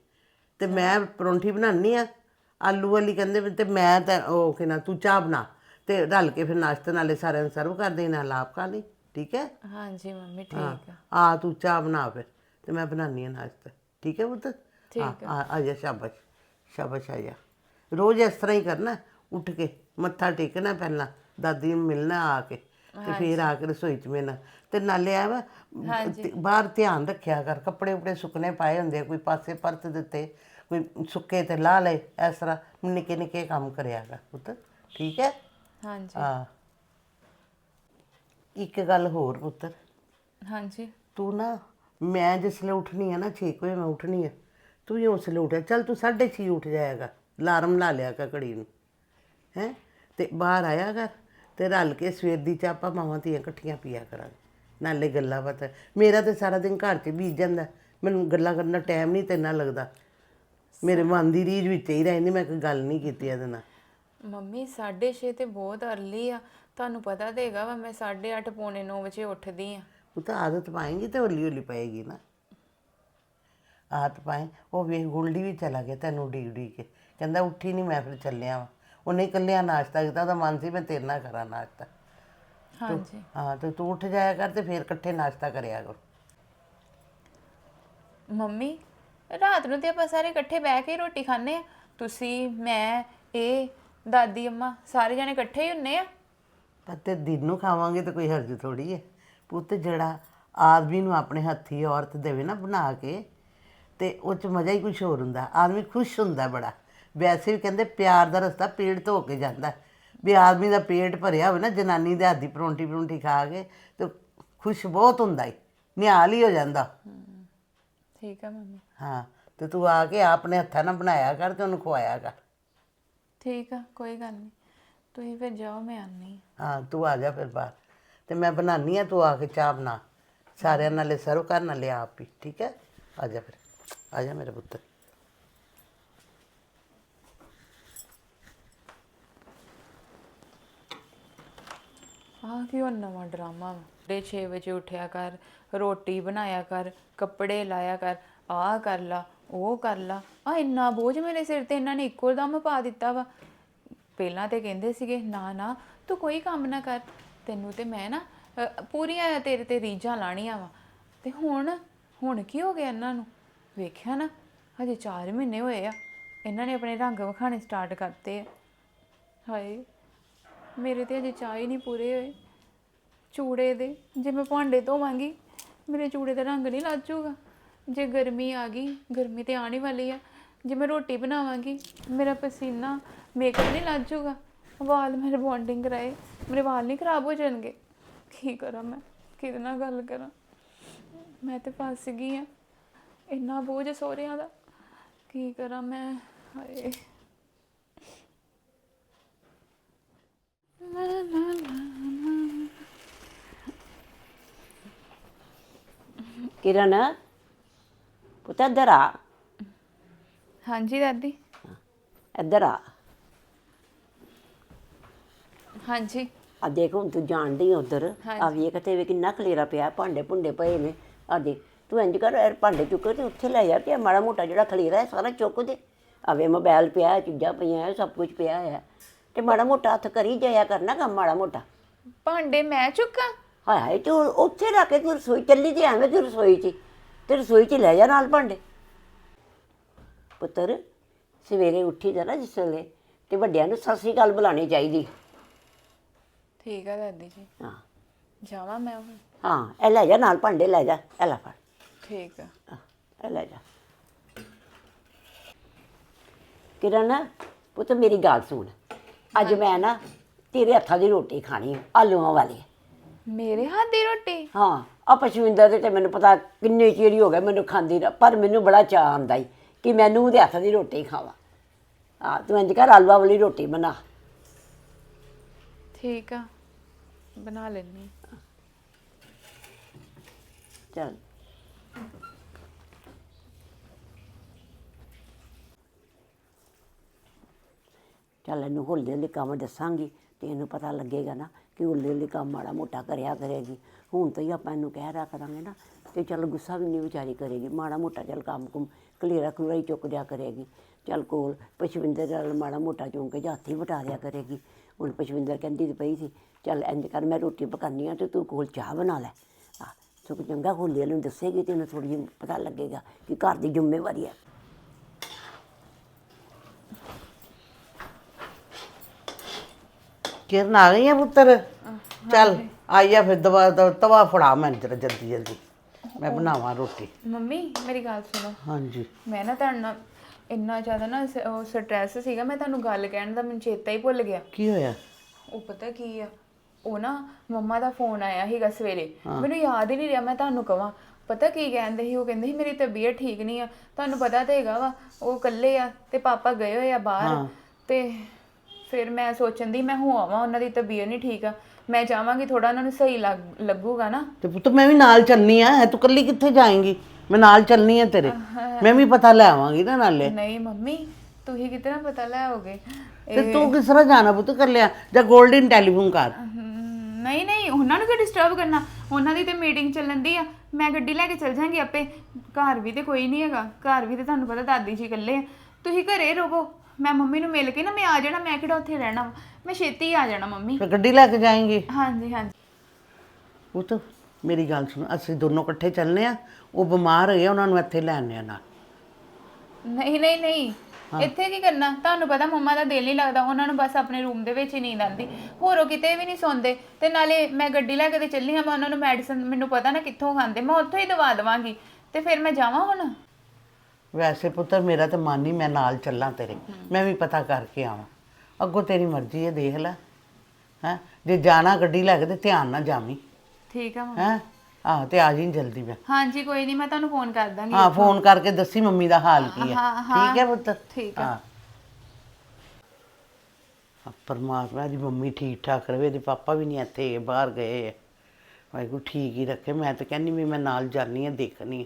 ਤੇ ਮੈਂ ਪਰੌਂਠੀ ਬਣਾਨੀ ਆ। ਆਲੂ ਵਾਲੀ ਕਹਿੰਦੇ ਤੇ ਮੈਂ ਤਾਂ ਉਹ ਕਿ ਨਾ ਤੂੰ ਚਾਹ ਬਣਾ। ਤੇ ਰਲ ਕੇ ਫਿਰ ਨਾਸ਼ਤੇ ਨਾਲੇ ਸਾਰਿਆਂ ਨੂੰ ਸਰਵ ਕਰ ਦੇਣਾ ਲਾਪ ਖਾ ਲਈ। ਠੀਕ ਹੈ? ਹਾਂਜੀ ਮੰਮੀ ਠੀਕ ਆ। ਆ ਤੂੰ ਚਾਹ ਬਣਾ ਫਿਰ। ਤੇ ਮੈਂ ਬਣਾਨੀ ਆ ਨਾਸ਼ਤਾ। ਠੀਕ ਹੈ ਪੁੱਤ? ਠੀਕ ਆ ਆ ਜਾ ਸ਼ਾਬਾਸ਼। ਸ਼ਾਬਾਸ਼ ਆ ਜਾ। ਰੋਜ਼ ਇਸ ਤਰ੍ਹਾਂ ਹੀ ਕਰਨਾ। ਉੱਠ ਕੇ ਮੱਥਾ ਟੇਕਣਾ ਪਹਿਲਾਂ ਦਾਦੀ ਨੂੰ ਮਿਲਣਾ ਆ ਕੇ ਤੇ ਫਿਰ ਆ ਕੇ ਰਸੋਈ ਚ ਮੈਨਾਂ ਤੇ ਨਾਲੇ ਆ ਵਾ ਤੇ ਬਾਹਰ ਧਿਆਨ ਰੱਖਿਆ ਕਰ ਕੱਪੜੇ ਉਪੜੇ ਸੁੱਕਣੇ ਪਾਏ ਹੁੰਦੇ ਆ, ਕੋਈ ਪਾਸੇ ਪਰਤ ਦਿੱਤੇ ਕੋਈ ਸੁੱਕੇ ਤੇ ਲਾ ਲਏ ਇਸ ਤਰ੍ਹਾਂ ਨਿੱਕੇ ਨਿੱਕੇ ਕੰਮ ਕਰਿਆ ਕਰ ਪੁੱਤ ਠੀਕ ਹੈ ਹਾਂਜੀ। ਹਾਂ। ਇੱਕ ਗੱਲ ਹੋਰ ਪੁੱਤਰ ਹਾਂਜੀ। ਤੂੰ ਨਾ ਮੈਂ ਜਿਸ ਵੇਲੇ ਉੱਠਣੀ ਆ ਨਾ 6 ਵਜੇ ਮੈਂ ਉੱਠਣੀ ਆ ਤੂੰ ਵੀ ਉਸ ਵੇਲੇ ਉੱਠਿਆ ਚੱਲ ਤੂੰ 6:30 ਉੱਠ ਜਾਏਗਾ ਅਲਾਰਮ ਲਾ ਲਿਆ ਕਰ ਘੜੀ ਨੂੰ। ਹੈ? ਤੇ ਬਾਹਰ ਆਇਆ ਕਰ ਤੇ ਰਲ ਕੇ ਸਵੇਰ ਦੀ ਚਾਹ ਆਪਾਂ ਮਾਵਾਂ ਧੀਆਂ ਇਕੱਠੀਆਂ ਪੀਆ ਕਰਾਂਗੇ। ਨਾਲੇ ਗੱਲਾਂ ਬਾਤਾਂ। ਮੇਰਾ ਤੇ ਸਾਰਾ ਦਿਨ ਘਰ 'ਚ ਬੀਤ ਜਾਂਦਾ। ਮੈਨੂੰ ਗੱਲਾਂ ਕਰਨ ਦਾ ਟਾਈਮ ਨਹੀਂ ਤੇ ਨਾ ਲੱਗਦਾ। ਮੇਰੇ ਮਨ ਦੀ ਰੀਝ ਵਿੱਚ ਹੀ ਰਹਿੰਦੀ ਮੈਂ ਕੋਈ ਗੱਲ ਨਹੀਂ ਕੀਤੀ ਇਹਦੇ ਨਾਲ। ਮੰਮੀ 6:30 ਤੇ ਬਹੁਤ ਅਰਲੀ ਆ। ਤੁਹਾਨੂੰ ਪਤਾ ਤੇ ਹੈਗਾ ਵਾ ਮੈਂ 8:30 ਪੌਣੇ 9 ਵਜੇ ਉੱਠਦੀ ਆ। ਉਹ ਤਾਂ ਆਦਤ ਪਾਏਂਗੀ ਤੇ ਹੌਲੀ ਹੌਲੀ ਪਏਗੀ ਨਾ। ਆਦਤ ਪਾਏ। ਉਹ ਵੇਖ ਗੁਲਡੀ ਵੀ ਚਲਾ ਗਿਆ ਤੈਨੂੰ ਡੀ ਡੀ ਕੇ। ਕਹਿੰਦਾ ਉੱਠੀ ਨਹੀਂ ਮੈਂ ਫਿਰ ਚੱਲਿਆ ਵਾਂ। ਉਹਨੇ ਇਕੱਲਿਆਂ ਨਾਸ਼ਤਾ ਕੀਤਾ ਉਹਦਾ ਮਨ ਸੀ ਮੈਂ ਤੇਰੇ ਨਾਲ ਕਰਾਂ ਨਾਸ਼ਤਾ। ਹਾਂਜੀ। ਹਾਂ ਤੇ ਤੂੰ ਉੱਠ ਜਾਇਆ ਕਰ ਤੇ ਫਿਰ ਇਕੱਠੇ ਨਾਸ਼ਤਾ ਕਰਿਆ ਕਰੋ। ਮੰਮੀ ਰਾਤ ਨੂੰ ਤੇ ਆਪਾਂ ਸਾਰੇ ਇਕੱਠੇ ਬਹਿ ਕੇ ਹੀ ਰੋਟੀ ਖਾਂਦੇ ਆ ਤੁਸੀਂ ਮੈਂ ਇਹ ਦਾਦੀ ਅੰਮਾ ਸਾਰੇ ਜਣੇ ਇਕੱਠੇ ਹੀ ਹੁੰਨੇ ਆ ਪਰ ਤੇ ਦਿਨ ਨੂੰ ਖਾਵਾਂਗੇ ਤੇ ਕੋਈ ਹਰਜ ਥੋੜੀ ਹੈ। ਪੁੱਤ ਜਿਹੜਾ ਆਦਮੀ ਨੂੰ ਆਪਣੇ ਹੱਥੀ ਔਰਤ ਦੇਵੇ ਨਾ ਬਣਾ ਕੇ ਤੇ ਉਹ ਚ ਮਜ਼ਾ ਹੀ ਕੁਝ ਹੋਰ ਹੁੰਦਾ। ਆਦਮੀ ਖੁਸ਼ ਹੁੰਦਾ ਬੜਾ। ਵੈਸੇ ਵੀ ਕਹਿੰਦੇ ਪਿਆਰ ਦਾ ਰਸਤਾ ਪੇਟ ਧੋ ਕੇ ਜਾਂਦਾ ਵੀ ਆਦਮੀ ਦਾ ਪੇਟ ਭਰਿਆ ਹੋਵੇ ਨਾ ਜਨਾਨੀ ਦੇ ਹੱਥ ਦੀ ਪਰੌਂਠੀ ਪਰੌਂਠੀ ਖਾ ਕੇ ਤੇ ਖੁਸ਼ ਬਹੁਤ ਹੁੰਦਾ ਈ ਨਿਹਾਲ ਹੀ ਹੋ ਜਾਂਦਾ। ਠੀਕ ਆ ਮੰਮੀ। ਹਾਂ ਤੇ ਤੂੰ ਆ ਕੇ ਆਪਣੇ ਹੱਥਾਂ ਨਾਲ ਬਣਾਇਆ ਕਰ ਤੇ ਉਹਨੂੰ ਖਵਾਇਆ ਕਰ। ਠੀਕ ਆ ਕੋਈ ਗੱਲ ਨਹੀਂ ਤੁਸੀਂ ਫਿਰ ਜਾਓ ਮੈਂ ਆਨੀ ਹਾਂ। ਤੂੰ ਆ ਜਾ ਫਿਰ ਬਾਹਰ। ਤੇ ਮੈਂ ਬਣਾਨੀ ਆ ਤੂੰ ਆ ਕੇ ਚਾਹ ਬਣਾ। ਸਾਰਿਆਂ ਨਾਲੇ ਸਰਵ ਕਰ ਨਾਲੇ ਆਪ ਹੀ ਠੀਕ ਹੈ? ਆ ਜਾ ਫਿਰ। ਆ ਜਾ ਮੇਰੇ ਪੁੱਤਰ ਆਹ ਕੀ ਉਹ ਨਵਾਂ ਡਰਾਮਾ ਵਾ? 6 ਵਜੇ ਉੱਠਿਆ ਕਰ ਰੋਟੀ ਬਣਾਇਆ ਕਰ ਕੱਪੜੇ ਲਾਇਆ ਕਰ ਆਹ ਕਰ ਲਾ ਉਹ ਕਰ ਲਾ। ਆ ਇੰਨਾ ਬੋਝ ਮੇਰੇ ਸਿਰ ਤੇ ਇਹਨਾਂ ਨੇ ਇੱਕੋ ਦਮ ਪਾ ਦਿੱਤਾ ਵਾ। ਪਹਿਲਾਂ ਤੇ ਕਹਿੰਦੇ ਸੀਗੇ ਨਾ ਨਾ ਤੂੰ ਕੋਈ ਕੰਮ ਨਾ ਕਰ। ਤੈਨੂੰ ਤੇ ਮੈਂ ਨਾ ਅ, ਪੂਰੀਆਂ ਤੇਰੇ ਤੇ ਰੀਝਾਂ ਲਾਣੀਆਂ ਵਾ। ਤੇ ਹੁਣ ਹੁਣ ਕੀ ਹੋ ਗਿਆ ਇਹਨਾਂ ਨੂੰ? ਵੇਖਿਆ ਨਾ ਹਜੇ 4 ਮਹੀਨੇ ਹੋਏ ਆ। ਇਹਨਾਂ ਨੇ ਆਪਣੇ ਰੰਗ ਵਿਖਾਣੇ ਸਟਾਰਟ ਕਰਤੇ ਆ। ਹਾਏ। ਮੇਰੇ ਤੇ ਅਜੇ ਚਾਹ ਹੀ ਨਹੀਂ ਪੂਰੇ ਹੋਏ। ਚੂੜੇ ਦੇ, ਜੇ ਮੈਂ ਭਾਂਡੇ ਧੋਵਾਂਗੀ, ਮੇਰੇ ਚੂੜੇ ਦਾ ਰੰਗ ਨਹੀਂ ਲੱਜੂਗਾ ਜੇ ਗਰਮੀ ਆ ਗਈ, ਗਰਮੀ ਤੇ ਆਉਣ ਵਾਲੀ ਆ, ਜੇ ਮੈਂ ਰੋਟੀ ਬਣਾਵਾਂਗੀ, ਮੇਰਾ ਪਸੀਨਾ ਮੇਕਅਪ ਨਹੀਂ ਲੱਜ ਲੱਜੂਗਾ ਵਾਲ ਮੇਰੇ ਬੌਂਡਿੰਗ ਕਰਾਏ, ਮੇਰੇ ਵਾਲ ਨਹੀਂ ਖਰਾਬ ਹੋ ਜਾਣਗੇ। ਕੀ ਕਰਾਂ ਮੈਂ? ਕਿਹਦੇ ਨਾਲ ਗੱਲ ਕਰਾਂ? ਮੈਂ ਤੇ ਫਸ ਗਈ ਆ। ਇੰਨਾ ਬੋਝ ਸੋਹਰਿਆਂ ਦਾ। ਕੀ ਕਰਾਂ ਮੈਂ? ਹਾਏ। ਕਿਰਨ ਪੁੱਤ ਇੱਧਰ ਆ। ਹਾਂਜੀ ਦਾਦੀ। ਇੱਧਰ ਆ। ਹਾਂਜੀ। ਆ ਦੇਖ ਹੁਣ ਤੂੰ ਜਾਣਦੀ ਉਧਰ। ਆ ਵੇਖ ਤੇ ਵੇ ਕਿੰਨਾ ਖਲੇਰਾ ਪਿਆ ਭਾਂਡੇ ਭੁੰਡੇ ਪਏ ਨੇ। ਆ ਦੇਖ ਤੂੰ ਇੰਜ ਕਰ ਇਹ ਭਾਂਡੇ ਚੁੱਕ ਤੇ ਉੱਥੇ ਲੈ ਜਾ ਤੇ ਮਾੜਾ ਮੋਟਾ ਜਿਹੜਾ ਖਲੇਰਾ ਹੈ ਸਾਰਾ ਚੁੱਕ ਦੇ। ਆਵੇ ਮੋਬਾਈਲ ਪਿਆ ਚੀਜ਼ਾਂ ਪਈਆਂ ਸਭ ਕੁਝ ਪਿਆ ਹੈ ਤੇ ਮਾੜਾ ਮੋਟਾ ਹੱਥ ਕਰੀ ਜਾਇਆ ਕਰਨਾ ਕੰਮ ਮਾੜਾ ਮੋਟਾ। ਭਾਂਡੇ ਮੈਂ ਚੁੱਕਾਂ? ਹਾਏ ਤੂੰ ਉੱਥੇ ਰੱਖ ਕੇ ਤੂੰ ਰਸੋਈ ਚੱਲੀ ਤੇ ਐਵੇਂ ਤੂੰ ਰਸੋਈ 'ਚ ਹੀ। ਤੇ ਰਸੋਈ 'ਚ ਹੀ ਲੈ ਜਾ ਨਾਲ ਭਾਂਡੇ। ਪੁੱਤਰ ਸਵੇਰੇ ਉੱਠੀ ਦਾ ਨਾ ਜਿਸ ਵੇਲੇ ਤੇ ਵੱਡਿਆਂ ਨੂੰ ਸਤਿ ਸ੍ਰੀ ਅਕਾਲ ਬੁਲਾਣੀ ਚਾਹੀਦੀ। ਠੀਕ ਆ ਦਾਦੀ ਜੀ। ਹਾਂ। ਜਾਵਾਂ ਮੈਂ ਹੁਣ? ਹਾਂ ਇਹ ਲੈ ਜਾ ਨਾਲ ਭਾਂਡੇ ਲੈ ਜਾ ਇਹ ਲੈ ਫੜ। ਠੀਕ ਆ। ਆਹ, ਇਹ ਲੈ ਜਾ। ਕਿਰਨ ਪੁੱਤ ਮੇਰੀ ਗੱਲ ਸੁਣ। ਅੱਜ ਮੈਂ ਨਾ ਤੇਰੇ ਹੱਥਾਂ ਦੀ ਰੋਟੀ ਖਾਣੀ ਆਲੂਆਂ ਵਾਲੀ। ਮੇਰੇ ਹੱਥ ਦੀ ਰੋਟੀ? ਹਾਂ ਆ ਪਸ਼ਵਿੰਦਰ ਦੇ ਤੇ ਮੈਨੂੰ ਪਤਾ ਕਿੰਨੇ ਚਿਰ ਹੀ ਹੋ ਗਿਆ ਮੈਨੂੰ ਖਾਂਦੀ ਨਾ ਪਰ ਮੈਨੂੰ ਬੜਾ ਚਾਅ ਆਉਂਦਾ ਈ ਕਿ ਮੈਨੂੰ ਉਹਦੇ ਹੱਥ ਦੀ ਰੋਟੀ ਖਾਵਾਂ। ਆ ਤੂੰ ਇੰਜ ਕਰ ਆਲੂਆਂ ਵਾਲੀ ਰੋਟੀ ਬਣਾ। ਠੀਕ ਆ ਬਣਾ ਲੈਣੀ ਚੱਲ। ਚੱਲ ਇਹਨੂੰ ਹੌਲੀ ਹੌਲੀ ਕੰਮ ਦੱਸਾਂਗੀ ਤੇ ਇਹਨੂੰ ਪਤਾ ਲੱਗੇਗਾ ਨਾ ਕਿ ਹੌਲੀ ਹੌਲੀ ਕੰਮ ਮਾੜਾ ਮੋਟਾ ਕਰਿਆ ਕਰੇਗੀ। ਹੁਣ ਤੋਂ ਹੀ ਆਪਾਂ ਇਹਨੂੰ ਕਹਿ ਰਿਆ ਕਰਾਂਗੇ ਨਾ ਤੇ ਚੱਲ ਗੁੱਸਾ ਵੀ ਨਹੀਂ ਵਿਚਾਰੀ ਕਰੇਗੀ, ਮਾੜਾ ਮੋਟਾ ਚੱਲ ਕੰਮ ਕੁਮ ਕਲੇਰਾ ਕਲੂਰਾ ਹੀ ਚੁੱਕ ਦਿਆ ਕਰੇਗੀ। ਚੱਲ ਕੋਲ ਪਸ਼ਵਿੰਦਰ ਨਾਲ ਮਾੜਾ ਮੋਟਾ ਚੁੰਕ ਕੇ ਜਾਂ ਹੱਥੀ ਵਟਾ ਦਿਆ ਕਰੇਗੀ। ਹੁਣ ਪਸ਼ਵਿੰਦਰ ਕਹਿੰਦੀ ਤੇ ਪਈ ਸੀ, ਚੱਲ ਇੰਜ ਕਰ ਮੈਂ ਰੋਟੀ ਪਕਾਨੀ ਆ ਤੇ ਤੂੰ ਕੋਲ ਚਾਹ ਬਣਾ ਲੈ। ਆ ਸੋ ਚੰਗਾ ਹੋਲੀ ਵਾਲੇ ਨੂੰ ਦੱਸੇਗੀ ਤੇ ਉਹਨੂੰ ਥੋੜੀ ਜਿਹੀ ਪਤਾ ਲੱਗੇਗਾ ਕਿ ਘਰ ਦੀ ਜ਼ਿੰਮੇਵਾਰੀ ਹੈ। ਕਿਰਨ ਆ ਗਈ ਆ ਪੁੱਤਰ? ਚੱਲ ਆਈਆ ਫਿਰ ਦਵਾ ਦ- ਤਵਾ ਫੜਾ ਮੈਨੂੰ ਜਰਾ ਜਲਦੀ ਜਲਦੀ। ਮੈਂ ਬਣਾਵਾਂ ਰੋਟੀ। ਮੰਮੀ ਮੇਰੀ ਗੱਲ ਸੁਣੋ। ਹਾਂਜੀ। ਮੈਂ ਨਾ ਤੁਹਾਡੇ ਨਾਲ ਇੰਨਾ ਜ਼ਿਆਦਾ ਨਾ ਸ- ਉਹ ਸਟ੍ਰੈਸ ਸੀਗਾ ਮੈਂ ਤੁਹਾਨੂੰ ਗੱਲ ਕਹਿਣ ਦਾ ਮੈਨੂੰ ਚੇਤਾ ਹੀ ਭੁੱਲ ਗਿਆ। ਕੀ ਹੋਇਆ? ਉਹ ਪਤਾ ਕੀ ਆ ਉਹ ਨਾ ਮੰਮਾ ਦਾ ਫੋਨ ਆਇਆ ਸੀਗਾ ਸਵੇਰੇ। ਮੈਨੂੰ ਯਾਦ ਹੀ ਨਹੀਂ ਰਿਹਾ ਮੈਂ ਤੁਹਾਨੂੰ ਕਵਾਂ। ਪਤਾ ਕੀ ਕਹਿੰਦੇ ਸੀ? ਉਹ ਕਹਿੰਦੇ ਸੀ ਮੇਰੀ ਤਬੀਅਤ ਠੀਕ ਨਹੀਂ ਆ। ਤੁਹਾਨੂੰ ਪਤਾ ਤਾਂ ਹੈਗਾ ਵਾ ਉਹ ਇਕੱਲੇ ਆ ਤੇ ਪਾਪਾ ਗਏ ਹੋਏ ਆ ਬਾਹਰ ਤੇ ਫਿਰ ਮੈਂ ਸੋਚਣ ਦੀ ਮੈਂ ਹੋ ਆਵਾਂ ਉਹਨਾਂ ਦੀ ਤਬੀਅਤ ਨਹੀਂ ਠੀਕ ਆ। ਮੈਂ ਚਾਹਾਂਗੀ ਥੋੜਾ ਉਹਨਾਂ ਨੂੰ ਸਹੀ ਲੱਗ- ਲੱਗੂਗਾ ਨਾ। ਤੇ ਪੁੱਤ ਮੈਂ ਵੀ ਨਾਲ ਚੱਲਨੀ ਆ ਤੂੰ ਕੱਲੀ ਕਿੱਥੇ ਜਾਏਂਗੀ? ਮੈਂ ਨਾਲ ਚੱਲਨੀ ਆ ਤੇਰੇ। ਮੈਂ ਵੀ ਪਤਾ ਲੈ ਆਵਾਂਗੀ ਨਾ ਨਾਲੇ। ਨਹੀਂ ਮੰਮੀ ਤੁਸੀਂ ਕਿਤਨਾ ਪਤਾ ਲੈ ਆਓਗੇ। ਤੇ ਤੂੰ ਕਿਸ ਤਰ੍ਹਾਂ ਜਾਣਾ ਪੁੱਤ ਕਰ ਲਿਆ? ਜਾਂ 골ਡਨ ਟੈਲੀਫੋਨ ਕਰ ਨਹੀਂ ਨਹੀਂ ਉਹਨਾਂ ਨੂੰ ਕਿ ਡਿਸਟਰਬ ਕਰਨਾ? ਉਹਨਾਂ ਦੀ ਤੇ ਮੀਟਿੰਗ ਚੱਲਣ ਦੀ ਆ। ਮੈਂ ਗੱਡੀ ਲੈ ਕੇ ਚੱਲ ਜਾਂਗੀ ਆਪੇ। ਘਰ ਵੀ ਤੇ ਕੋਈ ਨਹੀਂ ਹੈਗਾ। ਘਰ ਵੀ ਤੇ ਤੁਹਾਨੂੰ ਪਤਾ ਦਾਦੀ ਜੀ ਇਕੱਲੇ ਆ। ਤੁਸੀਂ ਘਰੇ ਰਹੋ ਮੈਂ ਮੰਮੀ ਨੂੰ ਮਿਲ ਕੇ ਨਾ ਮੈਂ ਆ ਜਾਣਾ ਮੈਂ ਕਿਹੜਾ ਉੱਥੇ ਰਹਿਣਾ ਵਾ। ਮੈਂ ਛੇਤੀ ਆ ਜਾਣਾ ਮੰਮੀ। ਫਿਰ ਗੱਡੀ ਲੈ ਕੇ ਜਾਏਂਗੀ? ਹਾਂਜੀ ਹਾਂਜੀ। ਪੁੱਤ ਮੇਰੀ ਗੱਲ ਸੁਣ ਅਸੀਂ ਦੋਨੋਂ ਇਕੱਠੇ ਚੱਲਨੇ ਆ ਉਹ ਬਿਮਾਰ ਹੋਏ ਆ, ਉਹਨਾਂ ਨੂੰ ਇੱਥੇ ਲੈ ਆਉਂਦੇ ਆ ਨਾਲ ਨਹੀਂ ਨਹੀਂ। ਨਹੀਂ ਇੱਥੇ ਕੀ ਕਰਨਾ? ਤੁਹਾਨੂੰ ਪਤਾ ਮੰਮਾ ਦਾ ਦਿਲ ਨਹੀਂ ਲੱਗਦਾ ਉਹਨਾਂ ਨੂੰ ਬਸ ਆਪਣੇ ਰੂਮ ਦੇ ਵਿੱਚ ਹੀ ਨੀਂਦ ਆਉਂਦੀ। ਹੋਰ ਉਹ ਕਿਤੇ ਵੀ ਨਹੀਂ ਸੌਂਦੇ। ਤੇ ਨਾਲੇ ਮੈਂ ਗੱਡੀ ਲੈ ਕੇ ਤੇ ਚੱਲੀ ਹਾਂ ਮੈਂ ਉਹਨਾਂ ਨੂੰ ਮੈਡੀਸਨ ਮੈਨੂੰ ਪਤਾ ਨਾ ਕਿੱਥੋਂ ਖਾਂਦੇ। ਮੈਂ ਉੱਥੋਂ ਹੀ ਦਵਾ ਦੇਵਾਂਗੀ। ਤੇ ਫਿਰ ਮੈਂ ਜਾਵਾਂ ਹੁਣ? ਵੈਸੇ ਪੁੱਤਰ ਮੇਰਾ ਤਾਂ ਮਨ ਹੀ ਮੈਂ ਨਾਲ ਚੱਲਾਂ ਤੇਰੇ। ਮੈਂ ਵੀ ਪਤਾ ਕਰਕੇ ਆਵਾਂ। ਅੱਗੋਂ ਤੇਰੀ ਮਰਜ਼ੀ ਹੈ ਦੇਖ ਲੈ। ਹੈ? ਜੇ ਜਾਣਾ ਗੱਡੀ ਲੈ ਕੇ ਤੇ ਧਿਆਨ ਨਾਲ ਜਾਵੀਂ। ਠੀਕ ਆ ਮੰਮੀ। ਹੈ? ਆਹ ਤੇ ਆ ਜੀ ਜਲਦੀ ਮੈਂ। ਹਾਂਜੀ ਕੋਈ ਨਹੀਂ ਮੈਂ ਤੁਹਾਨੂੰ ਫੋਨ ਕਰ ਦਾਂਗੀ। ਹਾਂ ਫੋਨ ਕਰਕੇ ਦੱਸੀ ਮੰਮੀ ਦਾ ਹਾਲ ਕੀ ਹੈ। ਹਾਂ, ਹਾਂ। ਠੀਕ ਹੈ ਪੁੱਤ? ਠੀਕ। ਹਾਂ। ਹਾਂ, ਪਰਮਾਤਮਾ ਦੀ ਮੰਮੀ ਠੀਕ ਠਾਕ ਰਵੇ ਤੇ ਪਾਪਾ ਵੀ ਨਹੀਂ ਇੱਥੇ ਹੈਗੇ, ਬਾਹਰ ਗਏ ਵਾਹਿਗੁਰੂ ਠੀਕ ਹੀ ਰੱਖੇ। ਮੈਂ ਤਾਂ ਕਹਿੰਦੀ ਵੀ ਮੈਂ ਨਾਲ ਜਾਣੀ ਆ ਦੇਖਣੀ ਆ।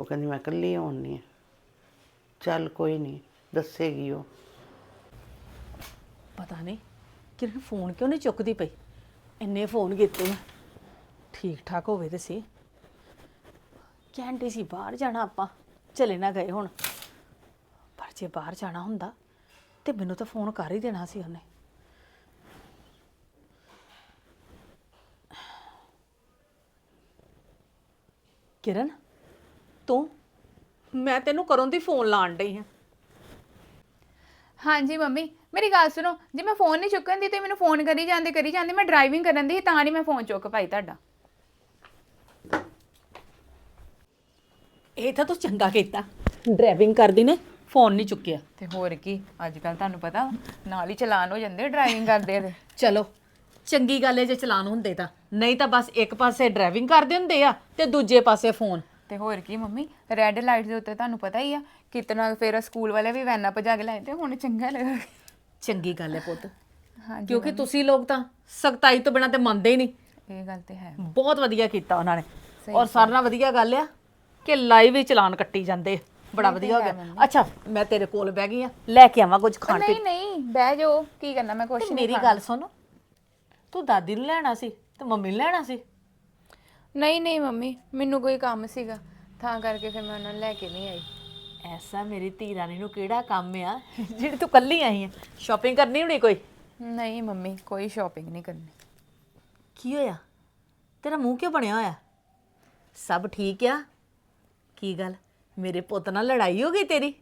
ਉਹ ਕਹਿੰਦੀ ਮੈਂ ਇਕੱਲੀ ਆਉਣੀ ਆ ਚੱਲ ਕੋਈ ਨਹੀਂ ਦੱਸੇਗੀ ਉਹ। ਪਤਾ ਨਹੀਂ ਕਿਰਨ ਫੋਨ ਕਿਉਂ ਨਹੀਂ ਚੁੱਕਦੀ ਪਈ? ਇੰਨੇ ਫੋਨ ਕੀਤੇ ਆ ਠੀਕ ਠਾਕ ਹੋਵੇ ਤੇ ਸੀ ਕਹਿੰਦੇ ਸੀ ਬਾਹਰ ਜਾਣਾ ਆਪਾਂ, ਚਲੇ ਨਾ ਗਏ ਹੁਣ। ਪਰ ਜੇ ਬਾਹਰ ਜਾਣਾ ਹੁੰਦਾ, ਤੇ ਮੈਨੂੰ ਤਾਂ ਫੋਨ ਕਰ ਹੀ ਦੇਣਾ ਸੀ ਉਹਨੇ। ਕਿਰਨ, ਤੂੰ? ਮੈਂ ਤੈਨੂੰ ਕਰੋਂ ਦੀ ਫੋਨ ਲਾਣ ਡਈ ਹਾਂ। ਹਾਂਜੀ ਮੰਮੀ ਮੇਰੀ ਗੱਲ ਸੁਣੋ ਜੇ ਮੈਂ ਫੋਨ ਨਹੀਂ ਚੁੱਕਣ ਦੀ ਤੇ ਮੈਨੂੰ ਫੋਨ ਕਰੀ ਜਾਂਦੇ ਕਰੀ ਜਾਂਦੇ ਮੈਂ ਡਰਾਈਵਿੰਗ ਕਰਨ ਦੀ ਸੀ, ਤਾਂ ਨਹੀਂ ਮੈਂ ਫੋਨ ਚੁੱਕ ਪਾਈ ਤੁਹਾਡਾ। ਇਹ ਤਾਂ ਤੂੰ ਚੰਗਾ ਕੀਤਾ। ਡਰਾਈਵਿੰਗ ਕਰਦੀ ਨੇ ਫੋਨ ਨਹੀਂ ਚੁੱਕਿਆ। ਤੇ ਹੋਰ ਕੀ ਅੱਜ ਕੱਲ ਤੁਹਾਨੂੰ ਪਤਾ ਵਾ, ਨਾਲ ਹੀ ਚਲਾਨ ਹੋ ਜਾਂਦੇ ਡਰਾਈਵਿੰਗ ਕਰਦੇ ਤੇ। ਚਲੋ ਚੰਗੀ ਗੱਲ ਹੈ ਜੇ ਚਲਾਨ ਹੁੰਦੇ ਤਾਂ। ਨਹੀਂ ਤਾਂ ਬਸ ਇੱਕ ਪਾਸੇ ਡਰਾਈਵਿੰਗ ਕਰਦੇ ਹੁੰਦੇ ਆ ਤੇ ਦੂਜੇ ਪਾਸੇ ਫੋਨ। ਤੇ ਹੋਰ ਕੀ ਮੰਮੀ? ਰੈੱਡ ਲਾਈਟ ਦੇ ਉੱਤੇ ਤੁਹਾਨੂੰ ਪਤਾ ਹੀ ਆ ਕਿਤਨਾ ਫਿਰ ਸਕੂਲ ਵਾਲੇ ਵੀ ਵੈਨਾਂ ਭਜਾ ਕੇ ਲਾਏ ਤੇ ਹੁਣ ਚੰਗਾ ਲੱਗਾ। ਚੰਗੀ ਗੱਲ ਹੈ ਪੁੱਤ। ਹਾਂਜੀ ਕਿਉਂਕਿ ਤੁਸੀਂ ਲੋਕ ਤਾਂ ਸਖਤਾਈ ਤੋਂ ਬਿਨਾਂ ਤੇ ਮੰਨਦੇ ਹੀ ਨਹੀਂ। ਇਹ ਗੱਲ ਤੇ ਹੈ। ਬਹੁਤ ਵਧੀਆ ਕੀਤਾ ਉਹਨਾਂ ਨੇ। ਔਰ ਸਾਰਿਆਂ ਨਾਲ ਵਧੀਆ ਗੱਲ ਆ ਕਿ ਲਾਈਵ ਹੀ ਚਲਾਨ ਕੱਟੀ ਜਾਂਦੇ। ਬੜਾ ਵਧੀਆ ਹੋ ਗਿਆ। ਅੱਛਾ ਮੈਂ ਤੇਰੇ ਕੋਲ ਬਹਿ ਗਈ ਆ ਲੈ ਕੇ ਆਵਾਂ ਕੁਝ ਖਾਣ ਨਹੀਂ ਨਹੀਂ ਬਹਿ ਜਾਓ। ਕੀ ਕਰਨਾ ਮੈਂ ਕੁਛ ਨਹੀਂ ਮੇਰੀ ਗੱਲ ਸੁਣ। ਤੂੰ ਦਾਦੀ ਨੂੰ ਲੈਣਾ ਸੀ ਤੇ ਮੰਮੀ ਨੂੰ ਲੈਣਾ ਸੀ। ਨਹੀਂ ਨਹੀਂ ਮੰਮੀ ਮੈਨੂੰ ਕੋਈ ਕੰਮ ਸੀਗਾ ਤਾਂ ਕਰਕੇ ਫਿਰ ਮੈਂ ਉਹਨਾਂ ਨੂੰ ਲੈ ਕੇ ਨਹੀਂ ਆਈ। ਐਸਾ ਮੇਰੀ ਧੀ ਰਾਣੀ ਨੂੰ ਕਿਹੜਾ ਕੰਮ ਆ? ਜਿਹੜੀ ਤੂੰ ਕੱਲੀ ਆਈ ਆ ਸ਼ਾਪਿੰਗ ਕਰਨੀ ਹੋਣੀ ਕੋਈ? ਨਹੀਂ ਮੰਮੀ ਕੋਈ ਸ਼ਾਪਿੰਗ ਨਹੀਂ ਕਰਨੀ। ਕੀ ਹੋਇਆ? ਤੇਰਾ ਮੂੰਹ ਕਿਉਂ ਬਣਿਆ ਹੋਇਆ? ਸਭ ਠੀਕ ਆ? ਕੀ ਗੱਲ? ਮੇਰੇ ਪੁੱਤ ਨਾਲ ਲੜਾਈ ਹੋ ਗਈ ਤੇਰੀ?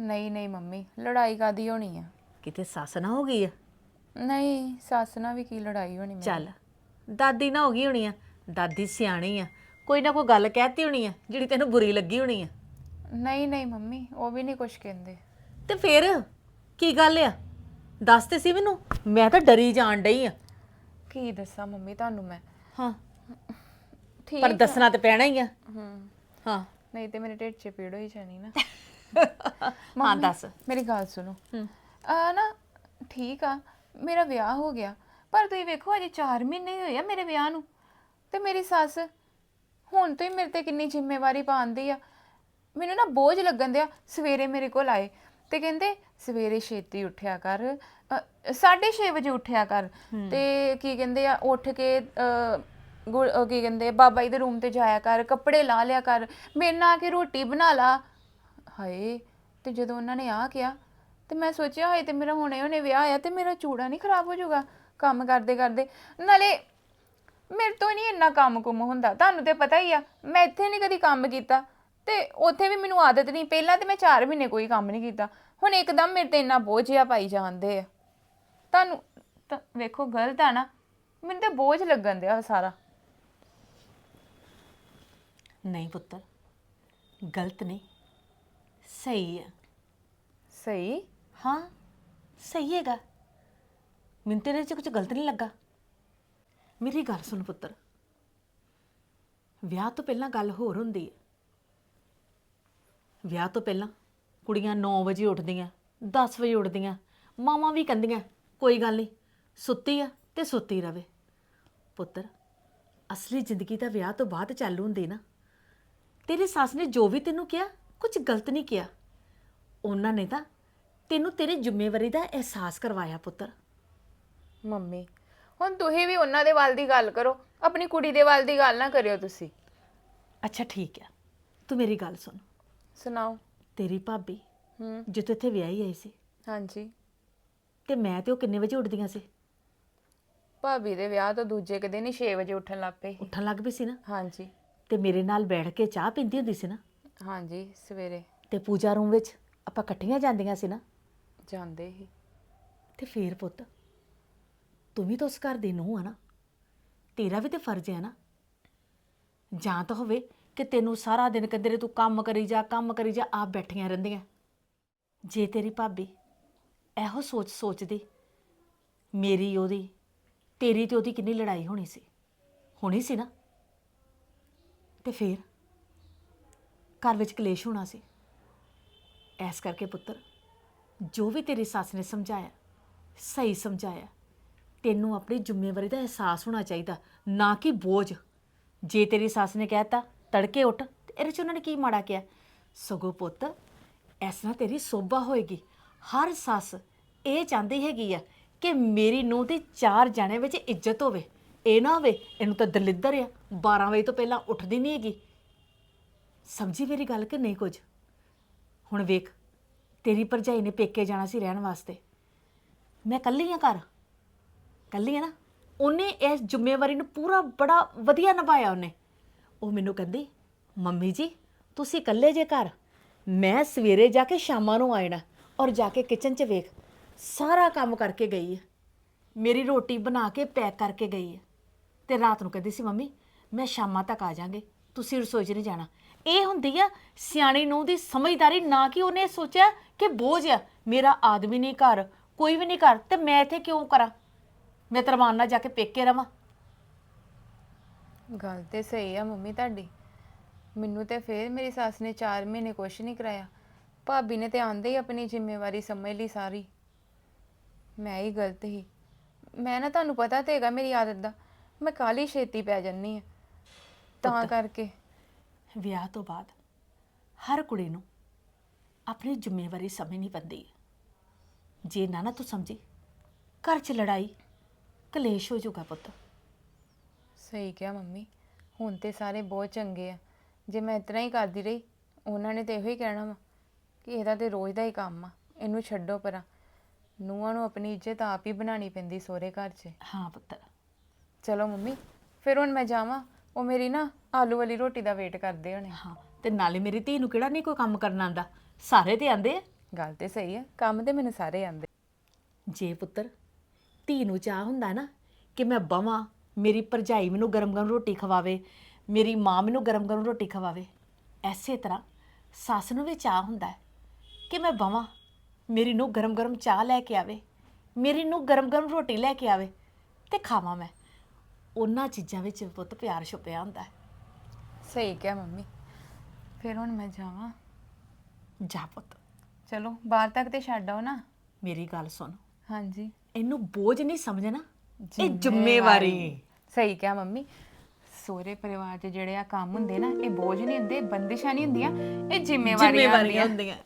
ਨਹੀਂ ਨਹੀਂ ਮੰਮੀ ਲੜਾਈ ਕਾਦੀ ਹੋਣੀ ਆ? ਕਿਤੇ ਸੱਸ ਨਾ ਹੋ ਗਈ ਆ? ਨਹੀਂ ਸੱਸ ਨਾਲ ਵੀ ਕੀ ਲੜਾਈ ਹੋਣੀ ਮੇਰੀ? ਚੱਲ ਦਾਦੀ ਨਾ ਹੋ ਗਈ ਹੋਣੀ ਆ। ਦਾਦੀ ਸਿਆਣੀ ਆ ਕੋਈ ਨਾ ਕੋਈ ਗੱਲ ਕਹਿਤੀ ਹੋਣੀ ਆ ਜਿਹੜੀ ਤੈਨੂੰ ਬੁਰੀ ਲੱਗੀ ਹੋਣੀ ਆ। ਨਹੀਂ ਨਹੀਂ ਮੰਮੀ ਉਹ ਵੀ ਨਹੀਂ ਕੁਛ ਕਹਿੰਦੇ। ਤੇ ਫਿਰ ਕੀ ਗੱਲ ਆ? ਦੱਸ ਤੇ ਸੀ ਮੈਨੂੰ ਮੈਂ ਤਾਂ ਡਰੀ ਜਾਣ ਡਈ ਆ। ਕੀ ਦੱਸਾਂ ਮੰਮੀ ਤੁਹਾਨੂੰ ਮੈਂ? ਹਾਂ। ਠੀਕ ਪਰ ਦੱਸਣਾ ਤੇ ਪੈਣਾ ਹੀ ਆ। ਹੂੰ। ਹਾਂ। ਨਹੀਂ ਤੇ ਮੇਰੇ ਢਿੱਡ 'ਚ ਪੀੜ ਹੋਈ ਜਾਣੀ ਨਾ। [laughs] ਹਾਂ ਮੰਮੀ, ਦੱਸ। ਮੇਰੀ ਗੱਲ ਸੁਣੋ। ਆ ਨਾ ਠੀਕ ਆ ਮੇਰਾ ਵਿਆਹ ਹੋ ਗਿਆ ਪਰ ਤੁਸੀਂ ਵੇਖੋ ਅਜੇ 4 ਮਹੀਨੇ ਹੀ ਹੋਏ ਆ ਮੇਰੇ ਵਿਆਹ ਨੂੰ। ਤੇ ਮੇਰੀ ਸੱਸ ਹੁਣ ਤੋਂ ਹੀ ਮੇਰੇ ਤੇ ਕਿੰਨੀ ਜ਼ਿੰਮੇਵਾਰੀ ਪਾਉਂਦੀ ਆ। ਮੈਨੂੰ ਨਾ ਬੋਝ ਲੱਗਣ ਦਿਆ ਸਵੇਰੇ ਮੇਰੇ ਕੋਲ ਆਏ ਤੇ ਕਹਿੰਦੇ ਸਵੇਰੇ ਛੇਤੀ ਉੱਠਿਆ ਕਰ। 6:30 ਵਜੇ ਉੱਠਿਆ ਕਰ। ਤੇ ਕੀ ਕਹਿੰਦੇ ਆ ਉੱਠ ਕੇ ਅ, ਕੀ ਕਹਿੰਦੇ ਬਾਬਾ ਜੀ ਦੇ ਰੂਮ ਤੇ ਜਾਇਆ ਕਰ ਕੱਪੜੇ ਲਾ ਲਿਆ ਕਰ ਮੇਰੇ ਨਾਲ ਆ ਕੇ ਰੋਟੀ ਬਣਾ ਲਾ। ਹਾਏ ਤੇ ਜਦੋਂ ਉਹਨਾਂ ਨੇ ਆ ਕਿਹਾ ਤੇ ਮੈਂ ਸੋਚਿਆ ਹਾਏ ਤੇ ਮੇਰਾ ਹੁਣੇ ਹੁਣੇ ਵਿਆਹ ਆ ਤੇ ਮੇਰਾ ਚੂੜਾ ਨਹੀਂ ਖਰਾਬ ਹੋ ਜਾਊਗਾ ਕੰਮ ਕਰਦੇ ਕਰਦੇ ਨਾਲੇ ਮੇਰੇ ਤੋਂ ਨਹੀਂ ਇੰਨਾ ਕੰਮ ਕੁਮ ਹੁੰਦਾ। ਤੁਹਾਨੂੰ ਤੇ ਪਤਾ ਹੀ ਆ ਮੈਂ ਇੱਥੇ ਨਹੀਂ ਕਦੀ ਕੰਮ ਕੀਤਾ ਤੇ ਉੱਥੇ ਵੀ ਮੈਨੂੰ ਆਦਤ ਨਹੀਂ। ਪਹਿਲਾਂ ਤੇ ਮੈਂ 4 ਮਹੀਨੇ ਕੋਈ ਕੰਮ ਨਹੀਂ ਕੀਤਾ। ਹੁਣ ਇੱਕਦਮ ਮੇਰੇ ਤੇ ਇੰਨਾ ਬੋਝ ਜਿਹਾ ਪਾਈ ਜਾਂਦੇ ਆ। ਤੁਹਾਨੂੰ ਤਾਂ ਵੇਖੋ ਗਲਤ ਆ ਨਾ। ਮੈਨੂੰ ਤੇ ਬੋਝ ਲੱਗਣ ਦਿਆ ਸਾਰਾ। ਨਹੀਂ ਪੁੱਤਰ ਗਲਤ ਨਹੀਂ। ਸਹੀ ਆ। ਸਹੀ? ਹਾਂ ਸਹੀ ਹੈਗਾ। ਮੈਨੂੰ ਤੇਰੇ 'ਚ ਕੁਝ ਗਲਤ ਨਹੀਂ ਲੱਗਾ। ਮੇਰੀ ਗੱਲ ਸੁਣ ਪੁੱਤਰ। ਵਿਆਹ ਤੋਂ ਪਹਿਲਾਂ ਗੱਲ ਹੋਰ ਹੁੰਦੀ ਹੈ। ਵਿਆਹ ਤੋਂ ਪਹਿਲਾਂ ਕੁੜੀਆਂ 9 ਵਜੇ ਉੱਠਦੀਆਂ 10 ਵਜੇ ਉੱਠਦੀਆਂ, ਮਾਵਾਂ ਵੀ ਕਹਿੰਦੀਆਂ, ਕੋਈ ਗੱਲ ਨਹੀਂ, ਸੁੱਤੀ ਆ ਤੇ ਸੁੱਤੀ ਰਵੇ। ਪੁੱਤਰ, ਅਸਲੀ ਜ਼ਿੰਦਗੀ ਤਾਂ ਵਿਆਹ ਤੋਂ ਬਾਅਦ ਚਾਲੂ ਹੁੰਦੀ ਨਾ। ਤੇਰੇ ਸੱਸ ਨੇ ਜੋ ਵੀ ਤੈਨੂੰ ਕਿਹਾ ਕੁਝ ਗਲਤ ਨਹੀਂ ਕਿਹਾ। ਉਹਨਾਂ ਨੇ ਤਾਂ ਤੈਨੂੰ ਤੇਰੀ ਜ਼ਿੰਮੇਵਾਰੀ ਦਾ ਅਹਿਸਾਸ ਕਰਵਾਇਆ ਪੁੱਤਰ। ਮੰਮੀ ਹੁਣ ਤੁਸੀਂ ਵੀ ਉਹਨਾਂ ਦੇ ਵੱਲ ਦੀ ਗੱਲ ਕਰੋ ਆਪਣੀ ਕੁੜੀ ਦੇ ਵੱਲ ਦੀ ਗੱਲ ਨਾ ਕਰਿਓ ਤੁਸੀਂ। ਅੱਛਾ ਠੀਕ ਹੈ ਤੂੰ ਮੇਰੀ ਗੱਲ ਸੁਣ। ਸੁਣਾਓ। ਤੇਰੀ ਭਾਬੀ ਹੂੰ। ਜਿੱਥੇ ਇੱਥੇ ਵਿਆਹੀ ਆਈ ਸੀ। ਹਾਂਜੀ। ਤੇ ਮੈਂ ਤੇ ਉਹ ਕਿੰਨੇ ਵਜੇ ਉੱਠਦੀਆਂ ਸੀ? ਭਾਬੀ ਦੇ ਵਿਆਹ ਤੋਂ ਦੂਜੇ ਕੁ ਦਿਨ ਹੀ 6 ਵਜੇ ਉੱਠਣ ਲੱਗ ਪਏ। ਉੱਠਣ ਲੱਗ ਪਈ ਸੀ ਨਾ? ਹਾਂਜੀ। ਤੇ ਮੇਰੇ ਨਾਲ ਬੈਠ ਕੇ ਚਾਹ ਪੀਂਦੀ ਹੁੰਦੀ ਸੀ ਨਾ? ਹਾਂਜੀ ਸਵੇਰੇ। ਤੇ ਪੂਜਾ ਰੂਮ ਵਿੱਚ ਆਪਾਂ ਇਕੱਠੀਆਂ ਜਾਂਦੀਆਂ ਸੀ ਨਾ? ਜਾਂਦੇ ਹੀ ਤੇ ਫੇਰ ਪੁੱਤ ਤੂੰ ਵੀ ਤਾਂ ਉਸ ਘਰ ਦੀ ਨੂੰਹ ਆ ਨਾ। ਤੇਰਾ ਵੀ ਤੇ ਫਰਜ਼ ਹੈ ਨਾ। ਜਾਂ ਤਾਂ ਹੋਵੇ ਕਿ ਤੈਨੂੰ ਸਾਰਾ ਦਿਨ ਕਹਿੰਦੇ ਤੂੰ ਕੰਮ ਕਰੀ ਜਾ, ਕੰਮ ਕਰੀ ਜਾ, ਆਪ ਬੈਠੀਆਂ ਰਹਿੰਦੀਆਂ। ਜੇ ਤੇਰੀ ਭਾਬੀ ਇਹੋ ਸੋਚ ਸੋਚਦੀ, ਮੇਰੀ ਉਹਦੀ, ਤੇਰੀ ਤੇ ਉਹਦੀ ਕਿੰਨੀ ਲੜਾਈ ਹੋਣੀ ਸੀ। ਹੋਣੀ ਸੀ ਨਾ। ਤੇ ਫੇਰ ਘਰ ਵਿੱਚ ਕਲੇਸ਼ ਹੋਣਾ ਸੀ। ਐਸ ਕਰਕੇ ਪੁੱਤਰ, ਜੋ ਵੀ ਤੇਰੀ ਸੱਸ ਨੇ ਸਮਝਾਇਆ, ਸਹੀ ਸਮਝਾਇਆ ਤੈਨੂੰ ਆਪਣੀ ਜ਼ਿੰਮੇਵਾਰੀ ਦਾ ਅਹਿਸਾਸ ਹੋਣਾ ਚਾਹੀਦਾ, ਨਾ ਕਿ ਬੋਝ। ਜੇ ਤੇਰੀ ਸੱਸ ਨੇ ਕਹਿਤਾ, ਤੜਕੇ ਉੱਠ, ਤੇ ਇਹਦੇ ਚ ਉਹਨਾਂ ਨੇ ਕੀ ਮਾੜਾ ਕਿਹਾ? ਸਗੋਂ ਪੁੱਤ, ਇਸ ਨਾਲ ਤੇਰੀ ਸੋਭਾ ਹੋਏਗੀ। ਹਰ ਸੱਸ ਇਹ ਚਾਹੁੰਦੀ ਹੈਗੀ ਆ ਕਿ ਮੇਰੀ ਨੂੰਹ ਦੀ ਚਾਰ ਜਾਣੇ ਵਿੱਚ ਇੱਜ਼ਤ ਹੋਵੇ। ਇਹ ਨਾ ਹੋਵੇ, ਇਹਨੂੰ ਤਾਂ ਦਲਿੱਦਰ ਆ। 12 ਵਜੇ ਤੋਂ ਪਹਿਲਾਂ ਉੱਠਦੀ ਨਹੀਂ ਹੈਗੀ। ਸਮਝੀ ਮੇਰੀ ਗੱਲ ਕਿ ਨਹੀਂ ਕੁਝ? ਹੁਣ ਵੇਖ, ਤੇਰੀ ਭਰਜਾਈ ਨੇ ਪੇਕੇ ਜਾਣਾ ਸੀ ਰਹਿਣ ਵਾਸਤੇ। ਮੈਂ ਇਕੱਲੀ ਆ ਘਰ। ਇਕੱਲੀ ਹੈ ਨਾ। ਉਹਨੇ ਇਸ ਜ਼ਿੰਮੇਵਾਰੀ ਨੂੰ ਪੂਰਾ ਬੜਾ ਵਧੀਆ ਨਿਭਾਇਆ ਉਹਨੇ। ਉਹ ਮੈਨੂੰ ਕਹਿੰਦੀ, ਮੰਮੀ ਜੀ, ਤੁਸੀਂ ਇਕੱਲੇ ਜੇ ਘਰ, ਮੈਂ ਸਵੇਰੇ ਜਾ ਕੇ ਸ਼ਾਮਾਂ ਨੂੰ ਆਇਣਾ ਔਰ ਜਾ ਕੇ ਕਿਚਨ 'ਚ ਵੇਖ, ਸਾਰਾ ਕੰਮ ਕਰਕੇ ਗਈ ਹੈ। ਮੇਰੀ ਰੋਟੀ ਬਣਾ ਕੇ ਪੈਕ ਕਰਕੇ ਗਈ ਹੈ। ਤੇ ਰਾਤ ਨੂੰ ਕਹਿੰਦੀ ਸੀ, ਮੰਮੀ, ਮੈਂ ਸ਼ਾਮਾਂ ਤੱਕ ਆ ਜਾਾਂਗੇ, ਤੁਸੀਂ ਰਸੋਈ 'ਚ ਨਹੀਂ ਜਾਣਾ। ਇਹ ਹੁੰਦੀ ਆ ਸਿਆਣੀ ਨੂੰ ਦੀ ਸਮਝਦਾਰੀ, ਨਾ ਕਿ ਉਹਨੇ ਸੋਚਿਆ ਕਿ ਬੋਝ ਆ। ਮੇਰਾ ਆਦਮੀ ਨਹੀਂ ਘਰ, ਕੋਈ ਵੀ ਨਹੀਂ ਘਰ, ਤੇ ਮੈਂ ਇੱਥੇ ਕਿਉਂ ਕਰਾਂ? ਮੈਂ ਤਰਮਾਨ ਨਾਲ ਜਾ ਕੇ ਪੇਕੇ ਰਵਾਂ। ਗੱਲ ਤੇ ਸਹੀ ਆ ਮੰਮੀ ਤੁਹਾਡੀ। ਮੈਨੂੰ ਤੇ ਫੇਰ ਮੇਰੀ ਸੱਸ ਨੇ 4 ਮਹੀਨੇ ਕੁਛ ਨਹੀਂ ਕਰਾਇਆ। ਭਾਬੀ ਨੇ ਤੇ ਆਂਦੇ ਹੀ ਆਪਣੀ ਜ਼ਿੰਮੇਵਾਰੀ ਸਮਝ ਲਈ ਸਾਰੀ। ਮੈਂ ਹੀ ਗਲਤ ਹੀ ਮੈਂ ਨਾ ਤੁਹਾਨੂੰ ਪਤਾ ਤੇ ਹੈਗਾ ਮੇਰੀ ਆਦਤ ਦਾ। ਮੈਂ ਕਾਲੀ ਛੇਤੀ ਪੈ ਜੰਨੀ ਆ ਤਾਂ ਕਰਕੇ। ਵਿਆਹ ਤੋਂ ਬਾਅਦ ਹਰ ਕੁੜੀ ਨੂੰ ਆਪਣੀ ਜ਼ਿੰਮੇਵਾਰੀ ਸਮਝਣੀ ਪੈਂਦੀ। ਹੈ ਜੇ ਨਾ ਨਾ ਤੂੰ ਸਮਝੀ ਘਰ 'ਚ ਲੜਾਈ ਕਲੇਸ਼ ਹੋ ਜਾਊਗਾ ਪੁੱਤ। ਸਹੀ ਕਿਹਾ ਮੰਮੀ ਹੁਣ ਤੇ ਸਾਰੇ ਬਹੁਤ ਚੰਗੇ ਆ। ਜੇ ਮੈਂ ਇਤਨਾ ਹੀ ਕਰਦੀ ਰਹੀ ਉਹਨਾਂ ਨੇ ਤੇ ਇਹੋ ਹੀ ਕਹਿਣਾ ਵਾ ਕਿ ਇਹਦਾ ਤੇ ਰੋਜ਼ ਦਾ ਹੀ ਕੰਮ ਆ ਇਹਨੂੰ ਛੱਡੋ ਪਰਾਂ। ਨੂੰਹਾਂ ਨੂੰ ਆਪਣੀ ਇੱਜ਼ਤ ਆਪ ਹੀ ਬਣਾਉਣੀ ਪੈਂਦੀ ਸਹੁਰੇ ਘਰ 'ਚ। ਹਾਂ ਪੁੱਤ। ਚਲੋ ਮੰਮੀ ਫਿਰ ਹੁਣ ਮੈਂ ਜਾਵਾਂ ਉਹ ਮੇਰੀ ਨਾ ਆਲੂ ਵਾਲੀ ਰੋਟੀ ਦਾ ਵੇਟ ਕਰਦੇ ਹੋਣੇ। ਹਾਂ ਤੇ ਨਾਲੇ ਮੇਰੀ ਧੀ ਨੂੰ ਕਿਹੜਾ ਨਹੀਂ ਕੋਈ ਕੰਮ ਕਰਨਾ ਆਂਦਾ ਸਾਰੇ ਤੇ ਆਂਦੇ ਆ। ਗੱਲ ਤੇ ਸਹੀ ਆ ਕੰਮ ਤੇ ਮੈਨੂੰ ਸਾਰੇ ਆਂਦੇ ਜੇ ਪੁੱਤਰ ਧੀ ਨੂੰ ਚਾਹ ਹੁੰਦਾ ਨਾ ਕਿ ਮੈਂ ਬਵਾਂ ਮੇਰੀ ਭਰਜਾਈ ਮੈਨੂੰ ਗਰਮ-ਗਰਮ ਰੋਟੀ ਖਵਾਵੇ ਮੇਰੀ ਮਾਂ ਮੈਨੂੰ ਗਰਮ-ਗਰਮ ਰੋਟੀ ਖਵਾਵੇ। ਐਸੇ ਤਰ੍ਹਾਂ ਸੱਸ ਨੂੰ ਵੀ ਚਾਹ ਹੁੰਦਾ ਹੈ ਕਿ ਮੈਂ ਬਵਾਂ ਮੇਰੀ ਨੂੰ ਗਰਮ-ਗਰਮ ਚਾਹ ਲੈ ਕੇ ਆਵੇ ਮੇਰੀ ਨੂੰ ਗਰਮ-ਗਰਮ ਰੋਟੀ ਲੈ ਕੇ ਆਵੇ ਤੇ ਖਾਵਾਂ ਮੈਂ। ਉਹਨਾਂ ਚੀਜ਼ਾਂ ਵਿੱਚ ਪੁੱਤ ਪਿਆਰ ਛੁਪਿਆ ਹੁੰਦਾ ਹੈ। ਸਹੀ ਕਿਹਾ ਮੰਮੀ। ਫਿਰ ਹੁਣ ਮੈਂ ਜਾਵਾਂ। ਜਾ ਪੁੱਤ। ਚਲੋ ਬਾਹਰ ਤੱਕ ਤੇ ਛੱਡ ਆਓ ਨਾ। ਮੇਰੀ ਗੱਲ ਸੁਣ। ਹਾਂਜੀ। ਇਹਨੂੰ ਬੋਝ ਨਹੀਂ ਸਮਝਣਾ? ਇਹ ਜ਼ਿੰਮੇਵਾਰੀ। ਸਹੀ ਕਿਹਾ ਮੰਮੀ। ਸੋਹਰੇ ਪਰਿਵਾਰ 'ਚ ਜਿਹੜੇ ਆ ਕੰਮ ਹੁੰਦੇ ਨਾ ਇਹ ਬੋਝ ਨਹੀਂ ਹੁੰਦੇ ਬੰਦਿਸ਼ਾਂ ਨਹੀਂ ਹੁੰਦੀਆਂ ਇਹ ਜ਼ਿੰਮੇਵਾਰੀਆਂ ਹੁੰਦੀਆਂ। ਹੁੰਦੀਆਂ।